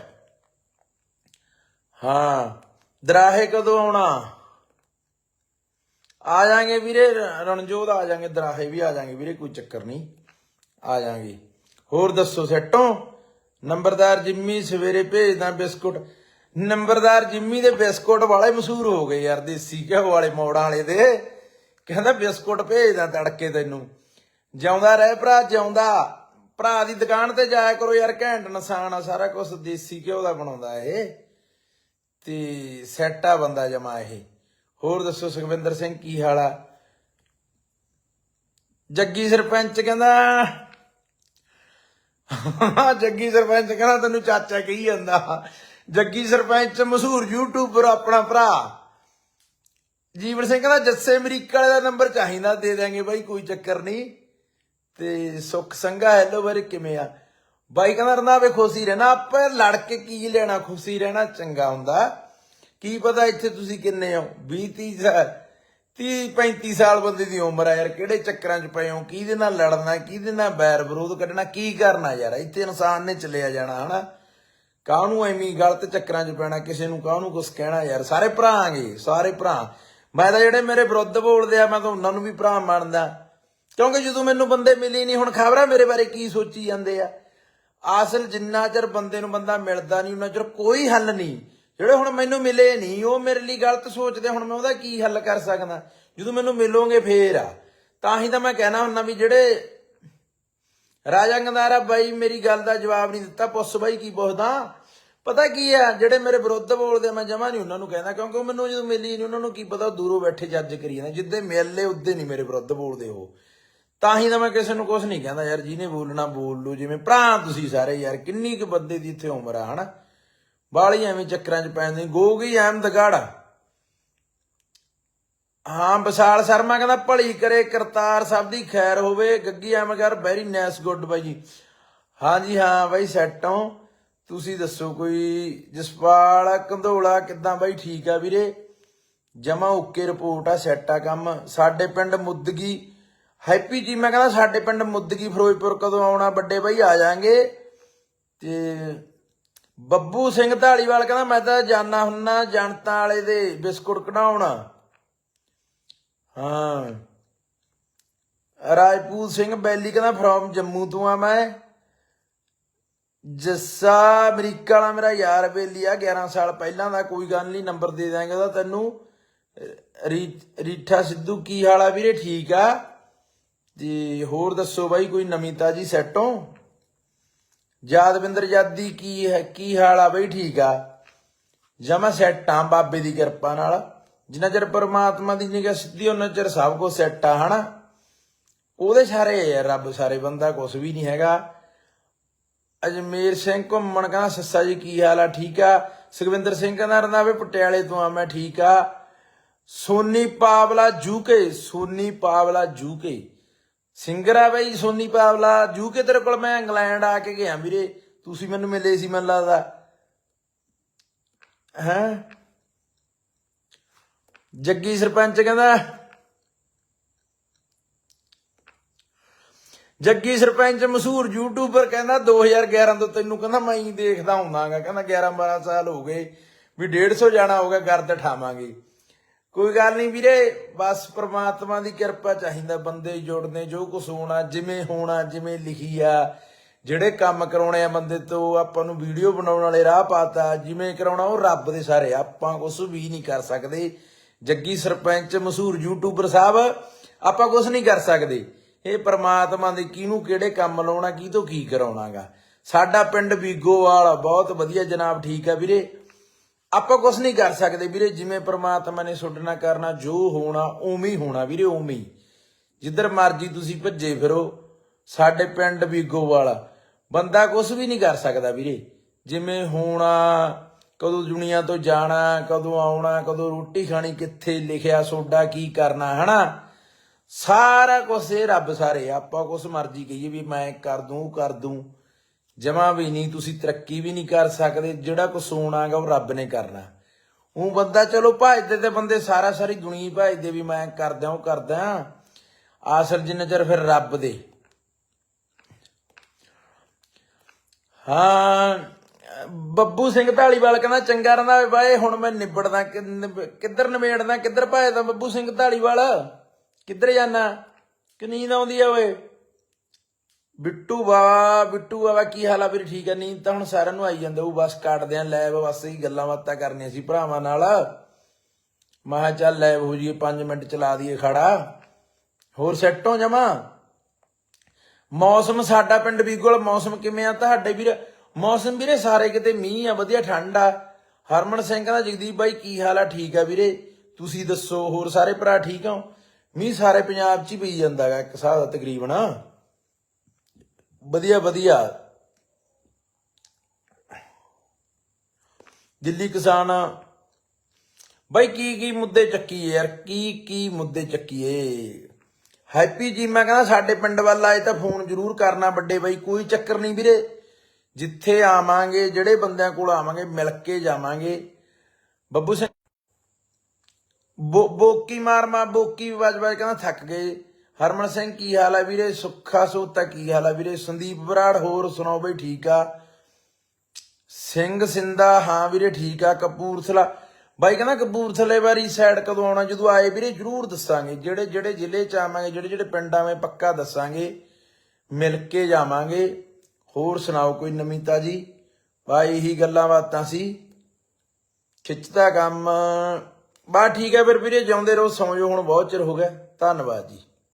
A: ਹਾਂ, ਦਰਾਹੇ ਕਦੋਂ ਆਉਣਾ? ਆ ਜਾਾਂਗੇ ਵੀਰੇ, ਰਣਜੋਤ ਆ ਜਾਾਂਗੇ, ਦਰਾਹੇ ਵੀ ਆ ਜਾਾਂਗੇ ਵੀਰੇ, ਕੋਈ ਚੱਕਰ ਨਹੀਂ, ਆ ਜਾਾਂਗੇ। ਹੋਰ ਦੱਸੋ, ਸੈਟੋਂ ਨੰਬਰਦਾਰ ਜਿੰਮੀ ਸਵੇਰੇ ਭੇਜਦਾ ਬਿਸਕੁਟ। ਨੰਬਰਦਾਰ ਜਿੰਮੀ ਦੇ ਬਿਸਕੁਟ ਵਾਲੇ ਮਸ਼ਹੂਰ ਹੋ ਗਏ ਯਾਰ, ਦੇਸੀ ਘਿਓ ਵਾਲੇ, ਮੋੜਾਂ ਵਾਲੇ ਦੇ। ਕਹਿੰਦਾ ਬਿਸਕੁਟ ਭੇਜਦਾ ਤੜਕੇ ਤੈਨੂੰ। ਜਿਉਂਦਾ ਰਹਿ ਭਰਾ, ਜਿਉਂਦਾ। ਭਰਾ ਦੀ ਦੁਕਾਨ ਤੇ ਜਾਇਆ ਕਰੋ ਯਾਰ, ਘੈਂਟ ਨਸਾਨ ਆ, ਸਾਰਾ ਕੁਝ ਦੇਸੀ ਘਿਓ ਦਾ ਬਣਾਉਂਦਾ ਇਹ। ਤੇ ਸੈੱਟ ਆ ਬੰਦਾ ਜਮਾ ਇਹ। ਹੋਰ ਦੱਸੋ ਸੁਖਵਿੰਦਰ ਸਿੰਘ, ਕੀ ਹਾਲ ਆ? ਜੱਗੀ ਸਰਪੰਚ ਕਹਿੰਦਾ ਜੱਗੀ ਸਰਪੰਚ ਕਹਿੰਦਾ ਤੈਨੂੰ ਚਾਚਾ ਕਹੀ ਜਾਂਦਾ। ਜੱਗੀ ਸਰਪੰਚ ਮਸ਼ਹੂਰ ਯੂਟਿਊਬਰ ਆਪਣਾ ਭਰਾ। ਜੀਵਨ ਸਿੰਘ ਕਹਿੰਦਾ, ਜੱਸੇ ਅਮਰੀਕਾ ਵਾਲੇ ਦਾ ਨੰਬਰ ਚਾਹੀਦਾ, ਦੇ ਦਾਂਗੇ ਬਾਈ, ਕੋਈ ਚੱਕਰ ਨਹੀਂ। ਤੇ ਸੁਖ ਸੰਘਾ ਹੈਲੋ ਬਾਰੇ ਕਿਵੇਂ ਆ? ਬਾਈ ਕਹਿੰਦਾ ਰੰਦਾਵੇ ਖੁਸ਼ੀ ਰਹਿਣਾ, ਆਪਾਂ ਲੜ ਕੇ ਕੀ ਲੈਣਾ, ਖੁਸ਼ੀ ਰਹਿਣਾ, ਚੰਗਾ ਹੁੰਦਾ। ਕੀ ਪਤਾ ਇੱਥੇ ਤੁਸੀਂ ਕਿੰਨੇ ਹੋ? 20 30 30 35 ਸਾਲ ਬੰਦੇ ਦੀ ਉਮਰ ਆ ਯਾਰ, ਕਿਹੜੇ ਚੱਕਰਾਂ 'ਚ ਪਏ ਹੋ? ਕਿਹਦੇ ਨਾਲ ਲੜਨਾ, ਕਿਹਦੇ ਨਾਲ ਬੈਰ ਵਿਰੋਧ ਕੱਢਣਾ, ਕੀ ਕਰਨਾ ਯਾਰ? ਇੱਥੇ ਇਨਸਾਨ ਨੇ ਚੱਲਿਆ ਜਾਣਾ, ਹਨਾ? ਕਾਹਨੂੰ ਐਵੇਂ ਗਲਤ ਚੱਕਰਾਂ 'ਚ ਪੈਣਾ, ਕਿਸੇ ਨੂੰ ਕਾਹਨੂੰ ਕੁਝ ਕਹਿਣਾ ਯਾਰ? ਸਾਰੇ ਭਰਾਂਗੇ ਸਾਰੇ ਭਰਾ। ਮੈਂ ਤਾਂ ਜਿਹੜੇ ਮੇਰੇ ਵਿਰੁੱਧ ਬੋਲਦੇ ਆ, ਮੈਂ ਤਾਂ ਉਹਨਾਂ ਨੂੰ ਵੀ ਭਰਾ ਮੰਨਦਾ। ਕਿਉਂਕਿ ਜਦੋਂ ਮੈਨੂੰ ਬੰਦੇ ਮਿਲੀ ਨਹੀਂ, ਹੁਣ ਖਬਰਾਂ ਮੇਰੇ ਬਾਰੇ ਕੀ ਸੋਚੀ ਜਾਂਦੇ ਆ? ਅਸਲ ਜਿੰਨਾ ਚਿਰ ਬੰਦੇ ਨੂੰ ਬੰਦਾ ਮਿਲਦਾ ਨਹੀਂ ਉਹਨਾਂ ਚਿਰ ਕੋਈ ਹੱਲ ਨਹੀਂ। ਜਿਹੜੇ ਹੁਣ ਮੈਨੂੰ ਮਿਲੇ ਨਹੀਂ, ਉਹ ਮੇਰੇ ਲਈ ਗਲਤ ਸੋਚਦੇ, ਹੁਣ ਮੈਂ ਉਹਦਾ ਕੀ ਹੱਲ ਕਰ ਸਕਦਾ? ਜਦੋਂ ਮੈਨੂੰ ਮਿਲੋਗੇ ਫੇਰ ਆ। ਤਾਂ ਹੀ ਤਾਂ ਮੈਂ ਕਹਿਣਾ ਹੁੰਦਾ ਵੀ ਜਿਹੜੇ ਰਾਜਾ ਗੰਦਾਰਾ ਬਾਈ ਮੇਰੀ ਗੱਲ ਦਾ ਜਵਾਬ ਨਹੀਂ ਦਿੱਤਾ, ਪੁੱਛ ਬਾਈ ਕੀ ਪੁੱਛਦਾ? ਪਤਾ ਕੀ ਆ, ਜਿਹੜੇ ਮੇਰੇ ਵਿਰੁੱਧ ਬੋਲਦੇ, ਮੈਂ ਜਮਾ ਨਹੀਂ ਉਹਨਾਂ ਨੂੰ ਕਹਿੰਦਾ, ਕਿਉਂਕਿ ਉਹ ਮੈਨੂੰ ਜਦੋਂ ਮਿਲੀ ਨਹੀਂ, ਉਹਨਾਂ ਨੂੰ ਕੀ ਪਤਾ, ਉਹ ਦੂਰੋਂ ਬੈਠੇ ਜੱਜ ਕਰੀ ਜਾਂਦੇ, ਜਿੱਦੇ ਮਿਲਲੇ ਉੱਦੇ ਨਹੀਂ ਮੇਰੇ ਵਿਰੁੱਧ ਬੋਲਦੇ ਉਹ। ਤਾਂ ਹੀ ਤਾਂ ਮੈਂ ਕਿਸੇ ਨੂੰ ਕੁਝ ਨਹੀਂ ਕਹਿੰਦਾ, ਯਾਰ ਜਿਹਨੇ ਬੋਲਣਾ ਬੋਲ ਲਓ, ਜਿਵੇਂ ਭਰਾ ਤੁਸੀਂ ਸਾਰੇ ਯਾਰ, ਕਿੰਨੀ ਕੁ ਬੰਦੇ ਦੀ ਇੱਥੇ ਉਮਰ ਆ, ਹਨਾ? ਬਾਲੀ ਐਵੇਂ ਚੱਕਰਾਂ 'ਚ ਪੈਂਦੇ, ਗੋਗੀ ਅਹਿਮਦਗੜ ਹਾਂ, ਵਿਸ਼ਾਲ ਸ਼ਰਮਾ ਕਹਿੰਦਾ, ਭਲੀ ਕਰੇ ਕਰਤਾਰ ਸਭ ਦੀ ਖੈਰ ਹੋਵੇ, Gaggi Ahmedgarh very nice good ਬਾਈ ਜੀ। ਹਾਂਜੀ, ਹਾਂ, ਬਾਈ ਸੈੱਟ ਹੋ। ਤੁਸੀਂ ਦੱਸੋ ਕੋਈ, ਜਸਪਾਲ, ਕੰਧੋਲਾ ਕਿੱਦਾਂ ਬਾਈ, ਠੀਕ ਆ ਵੀਰੇ? ਜਮਾ ਓਕੇ ਰਿਪੋਰਟ ਆ ਸੈੱਟ ਆ ਕੰਮ। ਸਾਡੇ ਪਿੰਡ ਮੁੱਦਗੀ ਹੈਪੀ ਜੀ, ਮੈਂ ਕਹਿੰਦਾ ਸਾਡੇ ਪਿੰਡ ਮੁੱਦਗੀ, ਫਿਰੋਜ਼ਪੁਰ ਕਦੋਂ ਆਉਣਾ, ਵੱਡੇ ਬਾਈ, ਆ ਜਾਾਂਗੇ। ਤੇ ਬੱਬੂ ਸਿੰਘ ਢਾਲੀਵਾਲ ਕਹਿੰਦਾ, ਮੈਂ ਤਾਂ ਜਾਣਾ ਹੁੰਨਾ ਜਨਤਾ ਵਾਲੇ ਦੇ ਬਿਸਕੁਟ ਕਢਾਉਣ। ਹਾਂ। ਰਾਜਪੂਤ ਸਿੰਘ ਬੈਲੀ ਕਹਿੰਦਾ, ਫਰੋਮ ਜੰਮੂ ਤੋਂ ਆ ਮੈਂ। ਜੱਸਾ ਅਮਰੀਕਾ ਵਾਲਾ ਮੇਰਾ ਯਾਰ ਬੇਲੀ ਆ 11 ਸਾਲ ਪਹਿਲਾਂ ਦਾ, ਕੋਈ ਗੱਲ ਨਹੀਂ ਨੰਬਰ ਦੇ ਦਾਂਗੇ ਉਹਦਾ ਤੈਨੂੰ। ਰੀਠਾ ਸਿੱਧੂ, ਕੀ ਹਾਲ ਆ ਵੀਰੇ? ਠੀਕ ਆ? ਤੇ ਹੋਰ ਦੱਸੋ ਬਾਈ, ਕੋਈ ਨਵੀਂ ਤਾਜੀ ਸੈਟੋਂ ਯਾਦਵਿੰਦਰ ਜਾਦੀ ਕੀ ਹੈ, ਕੀ ਹਾਲ ਆ ਬਈ ਠੀਕ ਆ? ਜਮਾ ਸੈੱਟ ਆ ਬਾਬੇ ਦੀ ਕਿਰਪਾ ਨਾਲ। ਜਿੰਨਾ ਚਿਰ ਪਰਮਾਤਮਾ ਦੀ ਨਿਗਾਹ ਸਿੱਧੀ ਉਹਨਾਂ ਚਿਰ ਸਭ ਕੁਝ ਸੈੱਟ ਆ, ਹਨਾ? ਉਹਦੇ ਸਾਰੇ ਯਾਰ, ਰੱਬ ਸਾਰੇ ਬੰਦਾ ਕੁਝ ਵੀ ਨਹੀਂ ਹੈਗਾ। ਅਜਮੇਰ ਸਿੰਘ ਘੁੰਮਣ ਕਹਿੰਦਾ, ਸੱਸਾ ਜੀ, ਕੀ ਹਾਲ ਆ? ਠੀਕ ਆ? ਸੁਖਵਿੰਦਰ ਸਿੰਘ ਕਹਿੰਦਾ ਰੰਦਾਵੇ ਪਟਿਆਲੇ ਤੋਂ ਆ, ਮੈਂ ਠੀਕ ਆ। ਸੋਨੀ ਪਾਵਲਾ ਜੂਕੇ ਸੋਨੀ ਪਾਵਲਾ ਜੂਕੇ ਸਿੰਗਰ ਆ ਬਈ, ਸੋਨੀ ਪਾਵਲਾ ਜੂਕੇ ਤੇਰੇ ਕੋਲ ਮੈਂ ਇੰਗਲੈਂਡ ਆ ਕੇ ਗਿਆ ਵੀਰੇ। ਤੁਸੀਂ ਮੈਨੂੰ ਮਿਲੇ ਸੀ, ਮੈਨੂੰ ਲੱਗਦਾ। ਹੈ? ਜੱਗੀ ਸਰਪੰਚ ਕਹਿੰਦਾ, ਜੱਗੀ ਸਰਪੰਚ ਮਸ਼ਹੂਰ ਯੂਟਿਊਬਰ ਕਹਿੰਦਾ 2011 ਤੋਂ ਤੈਨੂੰ ਕਹਿੰਦਾ, ਮੈਂ ਹੀ ਦੇਖਦਾ ਹੁੰਦਾਗਾ। ਕਹਿੰਦਾ 11 12 ਸਾਲ ਹੋ ਗਏ, ਵੀ 150 ਜਾਣਾ ਹੋਗਾ ਗਰਦ ਠਾਵਾਂਗੇ। ਕੋਈ ਗੱਲ ਨਹੀਂ ਵੀਰੇ, ਬਸ ਪ੍ਰਮਾਤਮਾ ਦੀ ਕਿਰਪਾ ਚਾਹੀਦਾ, ਬੰਦੇ ਜੁੜਨੇ, ਜੋ ਕੁਝ ਹੋਣਾ, ਜਿਵੇਂ ਹੋਣਾ, ਜਿਵੇਂ ਲਿਖੀ ਆ। ਜਿਹੜੇ ਕੰਮ ਕਰਾਉਣੇ ਆ ਬੰਦੇ ਤੋਂ, ਆਪਾਂ ਨੂੰ ਵੀਡੀਓ ਬਣਾਉਣ ਵਾਲੇ ਰਾਹ ਪਾਤਾ, ਜਿਵੇਂ ਕਰਾਉਣਾ ਉਹ ਰੱਬ ਦੇ ਸਾਰੇ, ਆਪਾਂ ਕੁਝ ਵੀ ਨਹੀਂ ਕਰ ਸਕਦੇ। ਜੱਗੀ ਸਰਪੰਚ ਮਸ਼ਹੂਰ ਯੂਟਿਊਬਰ ਸਾਹਿਬ, ਆਪਾਂ ਕੁਝ ਨਹੀਂ ਕਰ ਸਕਦੇ। ਇਹ ਪ੍ਰਮਾਤਮਾ ਦੇ ਕਿਹਨੂੰ ਕਿਹੜੇ ਕੰਮ ਲਾਉਣਾ, ਕੀ ਤੋਂ ਕੀ ਕਰਾਉਣਾਗਾ। ਸਾਡਾ ਪਿੰਡ ਬੀਗੋਵਾਲ ਬਹੁਤ ਵਧੀਆ ਜਨਾਬ ਠੀਕ ਆ ਵੀਰੇ। ਆਪਾਂ ਕੁਝ ਨਹੀਂ ਕਰ ਸਕਦੇ ਵੀਰੇ, ਜਿਵੇਂ ਪ੍ਰਮਾਤਮਾ ਨੇ ਸੁੱਡਣਾ ਕਰਨਾ, ਜੋ ਹੋਣਾ, ਉਵੇਂ ਹੀ ਹੋਣਾ ਵੀਰੇ, ਉਵੇਂ ਹੀ। ਜਿੱਧਰ ਮਰਜ਼ੀ ਤੁਸੀਂ ਭੱਜੇ ਫਿਰੋ, ਸਾਡੇ ਪਿੰਡ ਬੀਗੋਵਾਲ ਬੰਦਾ ਕੁਝ ਵੀ ਨਹੀਂ ਕਰ ਸਕਦਾ ਵੀਰੇ। ਜਿਵੇਂ ਹੋਣਾ, ਕਦੋਂ ਦੁਨੀਆ ਤੋਂ ਜਾਣਾ, ਕਦੋਂ ਆਉਣਾ, ਕਦੋਂ ਰੋਟੀ ਖਾਣੀ, ਕਿੱਥੇ ਲਿਖਿਆ, ਸੋਡਾ ਕੀ ਕਰਨਾ, ਹਨਾ? ਸਾਰਾ ਕੁਝ ਇਹ ਰੱਬ ਸਾਰੇ ਆਪਾਂ ਕੁਛ ਮਰਜ਼ੀ ਕਹੀਏ ਵੀ ਮੈਂ ਕਰ ਦੂੰ ਕਰ ਦੂੰ। ਜਮਾ ਵੀ ਨਹੀਂ, ਤੁਸੀਂ ਤਰੱਕੀ ਵੀ ਨਹੀਂ ਕਰ ਸਕਦੇ, ਜਿਹੜਾ ਕੁਛ ਹੋਣਾਗਾ ਉਹ ਰੱਬ ਨੇ ਕਰਨਾ। ਉਹ ਬੰਦਾ ਚਲੋ ਭਜਦੇ ਤੇ ਬੰਦੇ ਸਾਰਾ ਸਾਰੀ ਦੁਨੀਆ ਭਜਦੇ ਵੀ ਮੈਂ ਕਰਦਾ ਉਹ ਕਰਦਾ ਆਸਰ ਜਿੰਨੇ ਚਿਰ ਫਿਰ ਰੱਬ ਦੇ। ਹਾਂ, ਬੱਬੂ ਸਿੰਘ ਢਾਲੀਵਾਲ ਕਹਿੰਦਾ, ਚੰਗਾ ਰਹਿੰਦਾ ਬਾਏ, ਹੁਣ ਮੈਂ ਨਿਬੜਦਾ ਕਿੱਧਰ ਨਿਬੇੜਦਾ, ਕਿੱਧਰ ਭਾਜਦਾ ਬੱਬੂ ਸਿੰਘ ਢਾਲੀਵਾਲ ਕਿੱਧਰ ਜਾਣਾ ਕਿ ਨੀਂਦ ਆਉਂਦੀ ਆ ਓਏ? ਬਿੱਟੂ ਬਾਵਾ ਬਿੱਟੂ ਬਾਵਾ ਕੀ ਹਾਲ ਆ ਵੀਰ? ਠੀਕ ਆ? ਨੀਂਦ ਤਾਂ ਹੁਣ ਸਾਰਿਆਂ ਨੂੰ ਆਈ ਜਾਂਦਾ ਉਹ ਬਸ ਕੱਟਦੇ ਆ ਲੈਬ ਬਸ ਹੀ ਗੱਲਾਂ ਬਾਤਾਂ ਕਰਨੀਆਂ ਸੀ ਭਰਾਵਾਂ ਨਾਲ। ਮੈਂ ਕਿਹਾ ਚੱਲ ਲੈਬ ਹੋ ਜੀਏ 5 ਮਿੰਟ ਚਲਾ ਦਈਏ ਖੜਾ। ਹੋਰ ਸੈੱਟ ਹੋ ਜਾਵਾਂ? ਮੌਸਮ ਸਾਡਾ ਪਿੰਡ ਬੀਗੋਲ ਮੌਸਮ ਕਿਵੇਂ ਆ ਤੁਹਾਡੇ ਵੀਰ? ਮੌਸਮ ਵੀਰੇ ਸਾਰੇ ਕਿਤੇ ਮੀਂਹ ਆ, ਵਧੀਆ ਠੰਡ ਆ। ਹਰਮਨ ਸਿੰਘ ਦਾ ਜਗਦੀਪ ਬਾਈ, ਕੀ ਹਾਲ ਆ? ਠੀਕ ਆ ਵੀਰੇ? ਤੁਸੀਂ ਦੱਸੋ, ਹੋਰ ਸਾਰੇ ਭਰਾ ਠੀਕ ਹੋ? ਮੀਂਹ ਸਾਰੇ ਪੰਜਾਬ 'ਚ ਹੀ ਪਈ ਜਾਂਦਾ ਹੈਗਾ, ਇੱਕ ਸਾਲ ਤਕਰੀਬਨ। ਵਧੀਆ ਵਧੀਆ। ਦਿੱਲੀ ਕਿਸਾਨ। ਬਾਈ, ਕੀ ਕੀ ਮੁੱਦੇ ਚੱਕੀਏ ਯਾਰ? ਕੀ ਕੀ ਮੁੱਦੇ ਚੱਕੀਏ? ਹੈਪੀ ਜੀ, ਮੈਂ ਕਹਿੰਦਾ ਸਾਡੇ ਪਿੰਡ ਵੱਲ ਆਏ ਤਾਂ ਫੋਨ ਜ਼ਰੂਰ ਕਰਨਾ ਵੱਡੇ ਬਾਈ, ਕੋਈ ਚੱਕਰ ਨਹੀਂ ਵੀਰੇ। ਜਿੱਥੇ ਆਵਾਂਗੇ, ਜਿਹੜੇ ਬੰਦਿਆਂ ਕੋਲ ਆਵਾਂਗੇ, ਮਿਲ ਕੇ ਜਾਵਾਂਗੇ। ਬੱਬੂ ਸਿੰਘ ਬੋ- ਬੋਕੀ ਮਾਰ ਮਾ ਬੋਕੀ ਵੱਜ ਵੱਜ ਕਹਿੰਦਾ ਥੱਕ ਗਏ। ਹਰਮਨ ਸਿੰਘ, ਕੀ ਹਾਲ ਆ ਵੀਰੇ? ਸੁੱਖਾ ਸੋਤਾ, ਕੀ ਹਾਲ ਆ ਵੀਰੇ? ਸੰਦੀਪ ਬਰਾੜ, ਹੋਰ ਸੁਣਾਓ ਬਈ, ਠੀਕ ਆ? ਸਿੰਘ ਸਿੰਦਾ, ਹਾਂ ਵੀਰੇ, ਠੀਕ ਆ, ਕਪੂਰਥਲਾ। ਬਾਈ ਕਹਿੰਦਾ ਕਪੂਰਥਲੇ ਵਾਰੀ ਸਾਈਡ ਕਦੋਂ ਆਉਣਾ? ਜਦੋਂ ਆਏ ਵੀਰੇ, ਜਰੂਰ ਦੱਸਾਂਗੇ। ਜਿਹੜੇ ਜਿਹੜੇ ਜ਼ਿਲ੍ਹੇ ਚ ਆਵਾਂਗੇ, ਜਿਹੜੇ ਜਿਹੜੇ ਪਿੰਡ ਵਿੱਚ ਪੱਕਾ ਦੱਸਾਂਗੇ। ਮਿਲ ਕੇ ਜਾਵਾਂਗੇ। ਹੋਰ ਸੁਣਾਓ ਕੋਈ ਨਮੀਤਾ ਜੀ? ਬਾਈ, ਇਹੀ ਗੱਲਾਂ ਬਾਤਾਂ ਸੀ। ਖਿੱਚਦਾ ਕੰਮ। ਬਾ ਠੀਕ ਹੈ ਫਿਰ ਵੀਰੇ, ਜਿਉਂਦੇ ਰਹੋ, ਸੌਂ ਜਾਓ। ਹੁਣ ਬਹੁਤ ਚਿਰ ਹੋ ਗਿਆ। ਧੰਨਵਾਦ ਜੀ।